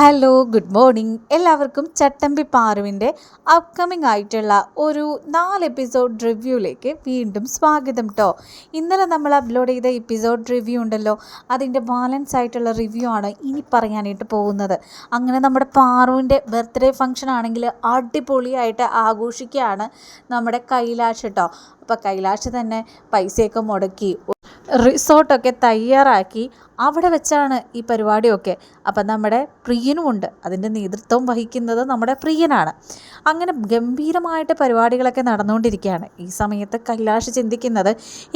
Hello good morning എല്ലാവർക്കും ചട്ടമ്പി പാറുവിന്റെ upcoming ആയിട്ടുള്ള ഒരു നാല് എപ്പിസോഡ് റിവ്യൂയിലേക്ക് വീണ്ടും സ്വാഗതം കേട്ടോ ഇന്നലെ നമ്മൾ അപ്ലോഡ് ചെയ്ത എപ്പിസോഡ് റിവ്യൂ ഉണ്ടല്ലോ അതിന്റെ ബാലൻസ് ആയിട്ടുള്ള റിവ്യൂ ആണ് ഇനി പറയാനായിട്ട് പോകുന്നത്. അങ്ങനെ നമ്മുടെ പാറുവിന്റെ ബർത്ത്ഡേ ഫംഗ്ഷൻ ആണെങ്കിൽ അടിപൊളിയായിട്ട് ആഘോഷിക്കുകയാണ് നമ്മുടെ കൈലാഷ് കേട്ടോ അപ്പോൾ കൈലാഷ് തന്നെ പൈസയൊക്കെ മുടക്കി റിസോർട്ടൊക്കെ തയ്യാറാക്കി അവിടെ വെച്ചാണ് ഈ പരിപാടിയൊക്കെ. അപ്പം നമ്മുടെ പ്രിയനും ഉണ്ട്. അതിന്റെ നേതൃത്വം വഹിക്കുന്നത് നമ്മുടെ പ്രിയനാണ്. അങ്ങനെ ഗംഭീരമായിട്ട് പരിപാടികളൊക്കെ നടന്നുകൊണ്ടിരിക്കുകയാണ്. ഈ സമയത്ത് കൈലാഷ് ചിന്തിക്കുന്നത്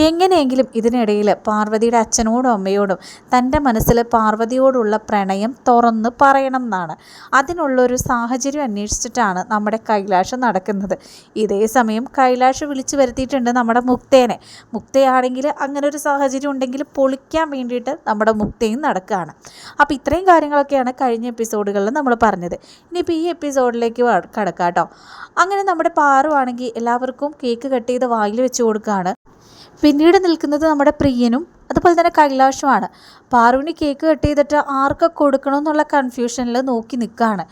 എങ്ങനെയെങ്കിലും ഇതിനിടയിൽ പാർവതിയുടെ അച്ഛനോടും അമ്മയോടും തന്റെ മനസ്സിൽ പാർവതിയോടുള്ള പ്രണയം തുറന്ന് പറയണം എന്നാണ്. അതിനുള്ളൊരു സാഹചര്യം അന്വേഷിച്ചിട്ടാണ് നമ്മുടെ കൈലാഷ് നടക്കുന്നത്. ഇതേ സമയം കൈലാഷ് വിളിച്ചു വരുത്തിയിട്ടുണ്ട്. നമ്മുടെ മുക്തേനെ. മുക്തയാണെങ്കിൽ അങ്ങനെ ഒരു സാഹചര്യം ഉണ്ടെങ്കിൽ പൊളിക്കാൻ വേണ്ടിയിട്ട് നമ്മുടെ മുക്തയും നടക്കുകയാണ്. അപ്പോൾ ഇത്രയും കാര്യങ്ങളൊക്കെയാണ് കഴിഞ്ഞ എപ്പിസോഡുകളിൽ നമ്മൾ പറഞ്ഞത്. ഇനിയിപ്പോൾ ഈ എപ്പിസോഡിലേക്ക് കടക്കാം കേട്ടോ അങ്ങനെ നമ്മുടെ പാറുവാണെങ്കിൽ എല്ലാവർക്കും കേക്ക് കട്ട് ചെയ്ത് വായിൽ വെച്ച് കൊടുക്കുകയാണ്. പിന്നീട് നിൽക്കുന്നത് നമ്മുടെ പ്രിയനും അതുപോലെ തന്നെ കൈലാഷുമാണ്. പാറുവിന് കേക്ക് കട്ട് ചെയ്തിട്ട് ആർക്ക് കൊടുക്കണം എന്നുള്ള കൺഫ്യൂഷനിൽ നോക്കി നിൽക്കുകയാണ്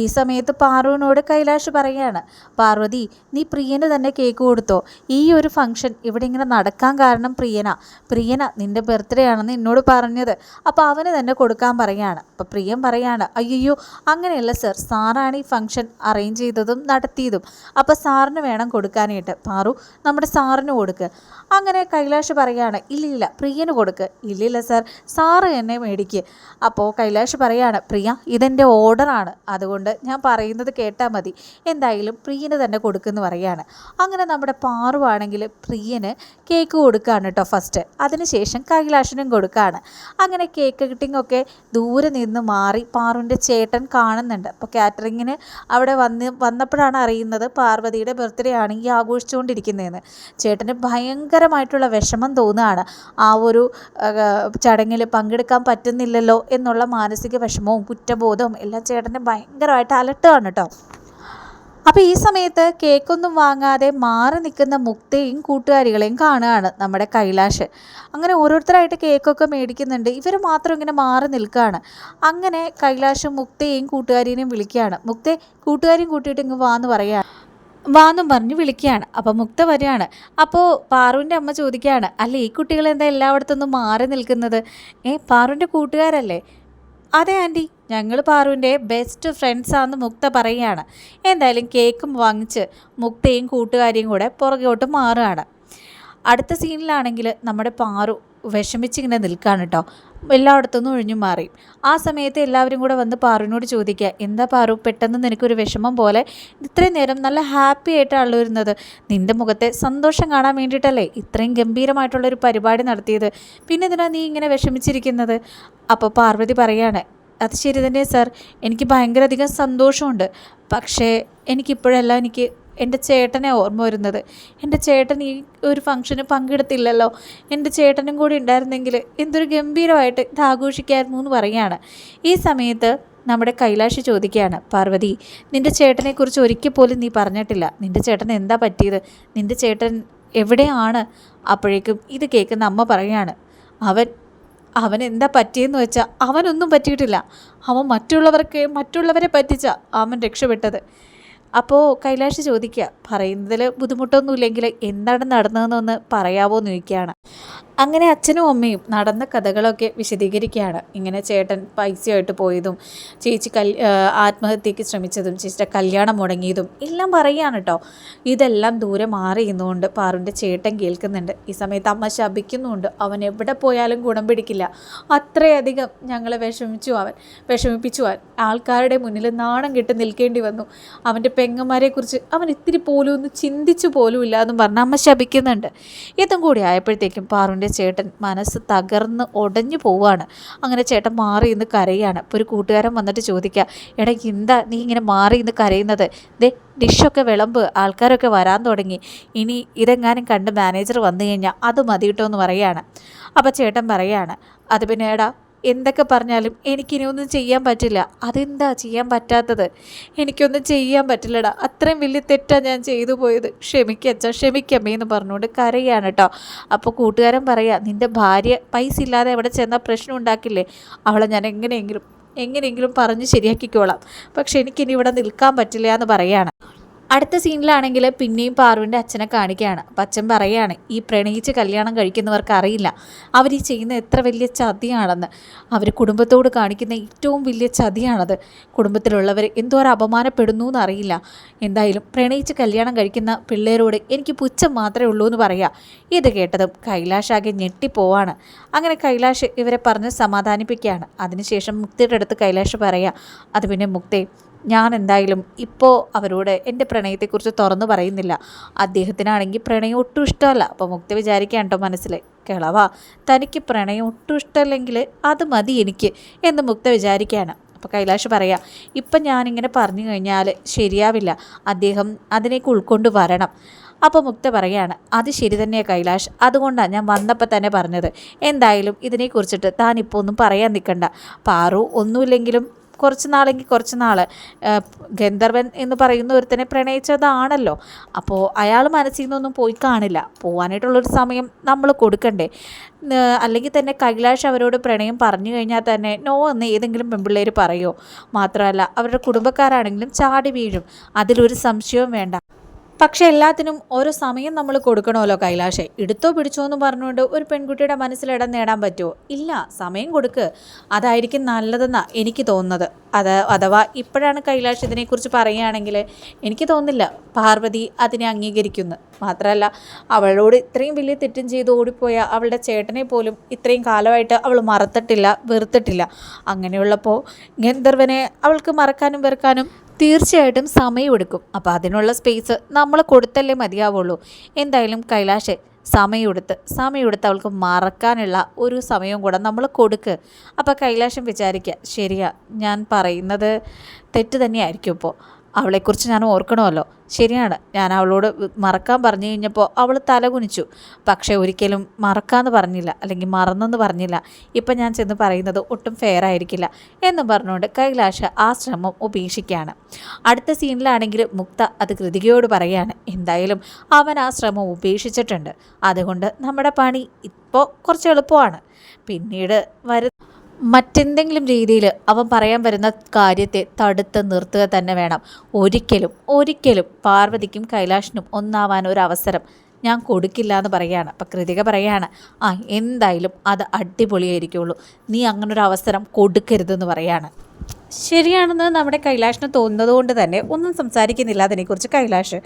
ഈ സമയത്ത് പാറുവിനോട് കൈലാഷ് പറയുകയാണ് പാർവതി നീ പ്രിയന് തന്നെ കേക്ക് കൊടുത്തോ? ഈ ഒരു ഫംഗ്ഷൻ ഇവിടെ ഇങ്ങനെ നടക്കാൻ കാരണം പ്രിയന. പ്രിയന നിന്റെ ബർത്ത്ഡേ ആണെന്ന് എന്നോട് പറഞ്ഞത്. അപ്പോൾ അവന് തന്നെ കൊടുക്കാൻ പറയുകയാണ് അപ്പോൾ പ്രിയൻ പറയാണ് അയ്യോ അങ്ങനെയല്ല സർ സാറാണ് ഈ ഫംഗ്ഷൻ അറേഞ്ച് ചെയ്തതും നടത്തിയതും. അപ്പോൾ സാറിന് വേണം കൊടുക്കാനായിട്ട്. പാറു നമ്മുടെ സാറിന് കൊടുക്കുക അങ്ങനെ കൈലാഷ് പറയാണ് ഇല്ലില്ല പ്രിയന് കൊടുക്ക്. ഇല്ലില്ല സർ സാറ് എന്നെ മേടിക്ക്. അപ്പോൾ കൈലാഷ് പറയാണ് പ്രിയ ഇതെന്റെ ഓർഡറാണ് അതുകൊണ്ട് ഞാൻ പറയുന്നത് കേട്ടാൽ മതി. എന്തായാലും പ്രിയന് തന്നെ കൊടുക്കുമെന്ന് പറയാണ്. അങ്ങനെ നമ്മുടെ പാറുവാണെങ്കിൽ പ്രിയന് കേക്ക് കൊടുക്കുകയാണ് കേട്ടോ ഫസ്റ്റ് അതിനുശേഷം കൈലാഷിനും കൊടുക്കുകയാണ് അങ്ങനെ കേക്ക് കട്ടിംഗ് ഒക്കെ ദൂരെ നിന്ന് മാറി പാറുവിന്റെ ചേട്ടൻ കാണുന്നുണ്ട്. അപ്പോൾ കാറ്ററിങ്ങിന് അവിടെ വന്ന് വന്നപ്പോഴാണ് അറിയുന്നത് പാർവതിയുടെ ബർത്ത്ഡേ ആണ് ഈ ആഘോഷിച്ചുകൊണ്ടിരിക്കുന്നതെന്ന്. ചേട്ടന് ഭയങ്കരമായിട്ടുള്ള വിഷമം തോന്നുകയാണ്. ആ ഒരു ചടങ്ങിൽ പങ്കെടുക്കാൻ പറ്റുന്നില്ലല്ലോ എന്നുള്ള മാനസിക വിഷമവും കുറ്റബോധവും എല്ലാം ചേട്ടനെ ഭയങ്കരമായിട്ട് അലട്ടുകയാണ് കേട്ടോ. അപ്പോൾ ഈ സമയത്ത് കേക്കൊന്നും വാങ്ങാതെ മാറി നിൽക്കുന്ന മുക്തയും കൂട്ടുകാരികളെയും കാണുകയാണ് നമ്മുടെ കൈലാഷ്. അങ്ങനെ ഓരോരുത്തരായിട്ട് കേക്കൊക്കെ മേടിക്കുന്നുണ്ട്. ഇവർ മാത്രം ഇങ്ങനെ മാറി നിൽക്കുകയാണ്. അങ്ങനെ കൈലാഷും മുക്തയും കൂട്ടുകാരിനെയും വിളിക്കുകയാണ്. മുക്തെ കൂട്ടുകാരെയും കൂട്ടിയിട്ട് ഇങ്ങ് വാന്ന് പറയുകയാണ്. വാന്നും പറഞ്ഞ് വിളിക്കുകയാണ്. അപ്പോൾ മുക്ത വരികയാണ്. അപ്പോൾ പാറുവിന്റെ അമ്മ ചോദിക്കുകയാണ് അല്ല ഈ കുട്ടികൾ എന്താ എല്ലായിടത്തുനിന്നും മാറി നിൽക്കുന്നത്? ഏ പാറുവിന്റെ കൂട്ടുകാരല്ലേ? അതെ ആന്റി ഞങ്ങൾ പാറുവിന്റെ ബെസ്റ്റ് ഫ്രണ്ട്സാണെന്ന് മുക്ത പറയുകയാണ്. എന്തായാലും കേക്കും വാങ്ങിച്ച് മുക്തയും കൂട്ടുകാരിയും കൂടെ പുറകോട്ട് മാറുകയാണ്. അടുത്ത സീനിലാണെങ്കിൽ നമ്മുടെ പാറു വിഷമിച്ചിങ്ങനെ നിൽക്കുകയാണ് കേട്ടോ എല്ലായിടത്തുനിന്നും ഒഴിഞ്ഞു മാറി. ആ സമയത്ത് എല്ലാവരും കൂടെ വന്ന് പാറുവിനോട് ചോദിക്കുക എന്താ പാറു പെട്ടെന്ന് നിനക്കൊരു വിഷമം പോലെ? ഇത്രയും നേരം നല്ല ഹാപ്പി ആയിട്ടാണല്ലോ ഇരുന്നത്. നിന്റെ മുഖത്തെ സന്തോഷം കാണാൻ വേണ്ടിയിട്ടല്ലേ ഇത്രയും ഗംഭീരമായിട്ടുള്ളൊരു പരിപാടി നടത്തിയത്? പിന്നെ ഇതിനാണ് നീ ഇങ്ങനെ വിഷമിച്ചിരിക്കുന്നത്? അപ്പോൾ പാർവതി പറയാണ് അത് ശരി തന്നെ സാർ. എനിക്ക് ഭയങ്കര അധികം സന്തോഷമുണ്ട്. പക്ഷേ എനിക്കിപ്പോഴെല്ലാം എനിക്ക് എന്റെ ചേട്ടനെ ഓർമ്മ വരുന്നത്. എന്റെ ചേട്ടൻ ഈ ഒരു ഫംഗ്ഷന് പങ്കെടുത്തില്ലല്ലോ. എന്റെ ചേട്ടനും കൂടി ഉണ്ടായിരുന്നെങ്കിൽ എന്തൊരു ഗംഭീരമായിട്ട് ഇത് ആഘോഷിക്കായിരുന്നു എന്ന് പറയുകയാണ്. ഈ സമയത്ത് നമ്മുടെ കൈലാഷ് ചോദിക്കുകയാണ് പാർവതി നിന്റെ ചേട്ടനെക്കുറിച്ച് ഒരിക്കൽ പോലും നീ പറഞ്ഞിട്ടില്ല. നിന്റെ ചേട്ടൻ എന്താ പറ്റിയത്? നിന്റെ ചേട്ടൻ എവിടെയാണ്? അപ്പോഴേക്കും ഇത് കേൾക്കുന്ന അമ്മ പറയുകയാണ് അവൻ അവൻ എന്താ പറ്റിയെന്ന് വെച്ചാൽ അവനൊന്നും പറ്റിയിട്ടില്ല. അവൻ മറ്റുള്ളവർക്ക് മറ്റുള്ളവരെ പറ്റിച്ച അവൻ രക്ഷപ്പെട്ടത്. അപ്പോൾ കൈലാഷ് ചോദിക്കുക പറയുന്നതിൽ ബുദ്ധിമുട്ടൊന്നുമില്ലെങ്കിൽ എന്താണ് നടന്നതെന്നൊന്ന് പറയാവോ എന്ന് ചോദിക്കുകയാണ് അങ്ങനെ അച്ഛനും അമ്മയും നടന്ന കഥകളൊക്കെ വിശദീകരിക്കുകയാണ്. ഇങ്ങനെ ചേട്ടൻ പൈസയായിട്ട് പോയതും ചേച്ചി കൽ ആത്മഹത്യക്ക് ശ്രമിച്ചതും ചേച്ചിയുടെ കല്യാണം മുടങ്ങിയതും എല്ലാം പറയുകയാണ് കേട്ടോ. ഇതെല്ലാം ദൂരെ മാറി ഇന്നുകൊണ്ട് പാറുന്റെ ചേട്ടൻ കേൾക്കുന്നുണ്ട്. ഈ സമയത്ത് അമ്മ ശപിക്കുന്നുണ്ട് അവൻ എവിടെ പോയാലും ഗുണം പിടിക്കില്ല. അത്രയധികം ഞങ്ങളെ വിഷമിച്ചു അവൻ വിഷമിപ്പിച്ചു അവൻ. ആൾക്കാരുടെ മുന്നിൽ നാണം കെട്ട് നിൽക്കേണ്ടി വന്നു. അവന്റെ പെങ്ങന്മാരെക്കുറിച്ച് അവൻ ഇത്തിരി പോലും ഒന്ന് ചിന്തിച്ചു പോലും ഇല്ല എന്നും പറഞ്ഞ് അമ്മ ശപിക്കുന്നുണ്ട്. ഇതും കൂടി ആയപ്പോഴത്തേക്കും പാറുന്റെ ചേട്ടൻ മനസ്സ് തകർന്ന് ഉടഞ്ഞു പോവുകയാണ് അങ്ങനെ ചേട്ടൻ മാറി ഇന്ന് കരയാണ്. ഇപ്പോൾ ഒരു കൂട്ടുകാരൻ വന്നിട്ട് ചോദിക്കുക എടാ എന്താ നീ ഇങ്ങനെ മാറി ഇന്ന് കരയുന്നത്? ദേ ഡിഷൊക്കെ വിളമ്പ് ആൾക്കാരൊക്കെ വരാൻ തുടങ്ങി. ഇനി ഇതെങ്ങാനും കണ്ട് മാനേജർ വന്നു കഴിഞ്ഞാൽ അത് മതി കിട്ടുമെന്ന് പറയുകയാണ്. അപ്പോൾ ചേട്ടൻ പറയുകയാണ് അത് പിന്നെ എടാ എന്തൊക്കെ പറഞ്ഞാലും എനിക്കിനി ഒന്നും ചെയ്യാൻ പറ്റില്ല. അതെന്താ ചെയ്യാൻ പറ്റാത്തത്? എനിക്കൊന്നും ചെയ്യാൻ പറ്റില്ലടാ. അത്രയും വലിയ തെറ്റാണ് ഞാൻ ചെയ്തു പോയത്. ക്ഷമിക്കച്ച ക്ഷമിക്കമ്മേ എന്ന് പറഞ്ഞുകൊണ്ട് കരയാണ് കേട്ടോ. അപ്പോൾ കൂട്ടുകാരൻ പറയാ നിന്റെ ഭാര്യ പൈസ ഇല്ലാതെ എവിടെ ചെന്നാൽ പ്രശ്നം ഉണ്ടാക്കില്ലേ? അവളെ ഞാൻ എങ്ങനെയെങ്കിലും എങ്ങനെയെങ്കിലും പറഞ്ഞ് ശരിയാക്കിക്കോളാം. പക്ഷെ എനിക്കിനി ഇവിടെ നിൽക്കാൻ പറ്റില്ല എന്ന് പറയാണ്. അടുത്ത സീനിലാണെങ്കിൽ പിന്നെയും പാറുവിന്റെ അച്ഛനെ കാണിക്കുകയാണ്. അച്ഛൻ പറയുകയാണ് ഈ പ്രണയിച്ച് കല്യാണം കഴിക്കുന്നവർക്ക് അറിയില്ല. അവർ ഈ ചെയ്യുന്ന എത്ര വലിയ ചതിയാണെന്ന്. അവർ കുടുംബത്തോട് കാണിക്കുന്ന ഏറ്റവും വലിയ ചതിയാണത്. കുടുംബത്തിലുള്ളവർ എന്തോരം അപമാനപ്പെടുന്നു എന്നറിയില്ല എന്തായാലും പ്രണയിച്ച് കല്യാണം കഴിക്കുന്ന പിള്ളേരോട് എനിക്ക് പുച്ഛം മാത്രമേ ഉള്ളൂ എന്ന് പറയാം. ഇത് കേട്ടതും ആകെ ഞെട്ടിപ്പോവാണ്. അങ്ങനെ കൈലാഷ് ഇവരെ പറഞ്ഞ് സമാധാനിപ്പിക്കുകയാണ്. അതിനുശേഷം മുക്തിയുടെ അടുത്ത് കൈലാഷ് പറയാം അത് പിന്നെ മുക്തേ ഞാൻ എന്തായാലും ഇപ്പോൾ അവരോട് എന്റെ പ്രണയത്തെക്കുറിച്ച് തുറന്നു പറയുന്നില്ല. അദ്ദേഹത്തിനാണെങ്കിൽ പ്രണയം ഒട്ടും ഇഷ്ടമല്ല. അപ്പോൾ മുക്തി വിചാരിക്കാൻ കേട്ടോ മനസ്സിൽ കിളവാ തനിക്ക് പ്രണയം ഒട്ടും ഇഷ്ടമല്ലെങ്കിൽ അത് മതി എനിക്ക് എന്ന് മുക്ത വിചാരിക്കുകയാണ്. അപ്പോൾ കൈലാഷ് പറയാം ഇപ്പം ഞാനിങ്ങനെ പറഞ്ഞു കഴിഞ്ഞാൽ ശരിയാവില്ല. അദ്ദേഹം അതിനേക്ക് ഉൾക്കൊണ്ട് വരണം. അപ്പോൾ മുക്ത പറയാണ് അത് ശരി തന്നെയാണ് കൈലാഷ്. അതുകൊണ്ടാണ് ഞാൻ വന്നപ്പോൾ തന്നെ പറഞ്ഞത്. എന്തായാലും ഇതിനെക്കുറിച്ചിട്ട് താൻ ഇപ്പോൾ ഒന്നും പറയാൻ നിൽക്കണ്ട പാറു ഒന്നുമില്ലെങ്കിലും കുറച്ച് നാളെങ്കിൽ കുറച്ച് നാൾ ഗന്ധർവൻ എന്ന് പറയുന്ന ഒരുത്തനെ പ്രണയിച്ചതാണല്ലോ. അപ്പോൾ അയാൾ മനസ്സിൽ നിന്നൊന്നും പോയി കാണില്ല. പോകാനായിട്ടുള്ളൊരു സമയം നമ്മൾ കൊടുക്കണ്ടേ. അല്ലെങ്കിൽ തന്നെ കൈലാഷ് അവരോട് പ്രണയം പറഞ്ഞു കഴിഞ്ഞാൽ തന്നെ നോ എന്ന് ഏതെങ്കിലും പെൺപിള്ളേർ പറയുമോ മാത്രമല്ല അവരുടെ കുടുംബക്കാരാണെങ്കിലും ചാടി വീഴും. അതിലൊരു സംശയവും വേണ്ട. പക്ഷെ എല്ലാത്തിനും ഓരോ സമയം നമ്മൾ കൊടുക്കണമല്ലോ കൈലാഷെ. എടുത്തോ പിടിച്ചോ എന്ന് പറഞ്ഞുകൊണ്ട് ഒരു പെൺകുട്ടിയുടെ മനസ്സിൽ ഇടം നേടാൻ പറ്റുമോ? ഇല്ല സമയം കൊടുക്ക്. അതായിരിക്കും നല്ലതെന്നാണ് എനിക്ക് തോന്നുന്നത്. അത് അഥവാ ഇപ്പോഴാണ് കൈലാഷ് ഇതിനെക്കുറിച്ച് പറയുകയാണെങ്കിൽ എനിക്ക് തോന്നുന്നില്ല പാർവതി അതിനെ അംഗീകരിക്കുന്നു മാത്രമല്ല അവളോട് ഇത്രയും വലിയ തെറ്റും ചെയ്ത് ഓടിപ്പോയ അവളുടെ ചേട്ടനെ പോലും ഇത്രയും കാലമായിട്ട് അവൾ മറത്തിട്ടില്ല വെറുത്തിട്ടില്ല. അങ്ങനെയുള്ളപ്പോൾ ഗന്ധർവനെ അവൾക്ക് മറക്കാനും വെറുക്കാനും തീർച്ചയായിട്ടും സമയമെടുക്കും. അപ്പോൾ അതിനുള്ള സ്പേസ് നമ്മൾ കൊടുത്തല്ലേ മതിയാവുള്ളൂ. എന്തായാലും കൈലാഷെ സമയമെടുത്ത് സമയമെടുത്ത് അവൾക്ക് മറക്കാനുള്ള ഒരു സമയവും കൂടെ നമ്മൾ കൊടുക്ക്. അപ്പോൾ കൈലാഷം വിചാരിക്കുക ശരിയാ ഞാൻ പറയുന്നത് തെറ്റ് തന്നെയായിരിക്കും ഇപ്പോൾ. അവളെക്കുറിച്ച് ഞാൻ ഓർക്കണമല്ലോ. ശരിയാണ്. ഞാൻ അവളോട് മറക്കാൻ പറഞ്ഞു കഴിഞ്ഞപ്പോൾ അവൾ തലകുനിച്ചു. പക്ഷേ ഒരിക്കലും മറക്കാമെന്ന് പറഞ്ഞില്ല. അല്ലെങ്കിൽ മറന്നെന്ന് പറഞ്ഞില്ല. ഇപ്പം ഞാൻ ചെന്ന് പറയുന്നത് ഒട്ടും ഫെയർ ആയിരിക്കില്ല എന്ന് പറഞ്ഞുകൊണ്ട് കൈലാഷ് ആ ശ്രമം ഉപേക്ഷിക്കുകയാണ്. അടുത്ത സീനിലാണെങ്കിൽ മുക്ത അത് കൃതികയോട് പറയുകയാണ്. എന്തായാലും അവൻ ആ ശ്രമം ഉപേക്ഷിച്ചിട്ടുണ്ട്. അതുകൊണ്ട് നമ്മുടെ പണി ഇപ്പോൾ കുറച്ച് എളുപ്പമാണ്. പിന്നീട് വരു മറ്റെന്തെങ്കിലും രീതിയിൽ അവൻ പറയാൻ വരുന്ന കാര്യത്തെ തടുത്ത് നിർത്തുക തന്നെ വേണം. ഒരിക്കലും ഒരിക്കലും പാർവതിക്കും കൈലാഷിനും ഒന്നാവാൻ ഒരു അവസരം ഞാൻ കൊടുക്കില്ല എന്ന് പറയുകയാണ്. അപ്പം കൃതിക പറയുകയാണ് ആ എന്തായാലും അത് അടിപൊളിയായിരിക്കുള്ളൂ. നീ അങ്ങനൊരു അവസരം കൊടുക്കരുതെന്ന് പറയാണ് ശരിയാണെന്ന് നമ്മുടെ കൈലാഷിന് തോന്നുന്നത് കൊണ്ട് തന്നെ ഒന്നും സംസാരിക്കുന്നില്ല അതിനെക്കുറിച്ച് കൈലാഷ്.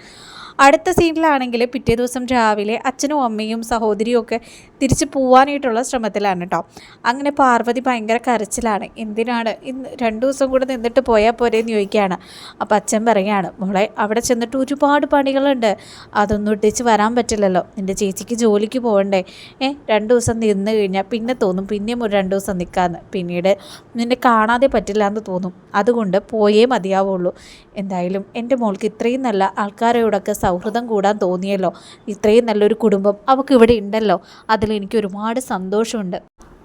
അടുത്ത സീനിലാണെങ്കിൽ പിറ്റേ ദിവസം രാവിലെ അച്ഛനും അമ്മയും സഹോദരിയും ഒക്കെ തിരിച്ചു പോവാനായിട്ടുള്ള ശ്രമത്തിലാണ് കേട്ടോ. അങ്ങനെ പാർവതി ഭയങ്കര കരച്ചിലാണ്. എന്തിനാണ്? ഇന്ന് രണ്ടു ദിവസം കൂടെ നിന്നിട്ട് പോയാൽ പോരെ എന്ന് ചോദിക്കുകയാണ്. അപ്പം അച്ഛൻ പറയുകയാണ് മോളെ അവിടെ ചെന്നിട്ട് ഒരുപാട് പണികളുണ്ട്. അതൊന്നും ഇട്ടിച്ച് വരാൻ പറ്റില്ലല്ലോ. നിന്റെ ചേച്ചിക്ക് ജോലിക്ക് പോകണ്ടേ. ഏ രണ്ട് ദിവസം നിന്ന് കഴിഞ്ഞാൽ പിന്നെ തോന്നും പിന്നെയും ഒരു രണ്ട് ദിവസം നിൽക്കാമെന്ന് പിന്നീട് നിന്നെ കാണാതെ പറ്റില്ല എന്ന് തോന്നും. അതുകൊണ്ട് പോയേ മതിയാവുള്ളൂ. എന്തായാലും എന്റെ മോൾക്ക് ഇത്രയും നല്ല ആൾക്കാരോടൊക്കെ സൗഹൃദം കൂടാൻ തോന്നിയല്ലോ. ഇത്രയും നല്ലൊരു കുടുംബം അവൾക്ക് ഇവിടെ ഉണ്ടല്ലോ. അതിൽ എനിക്ക് ഒരുപാട് സന്തോഷമുണ്ട്.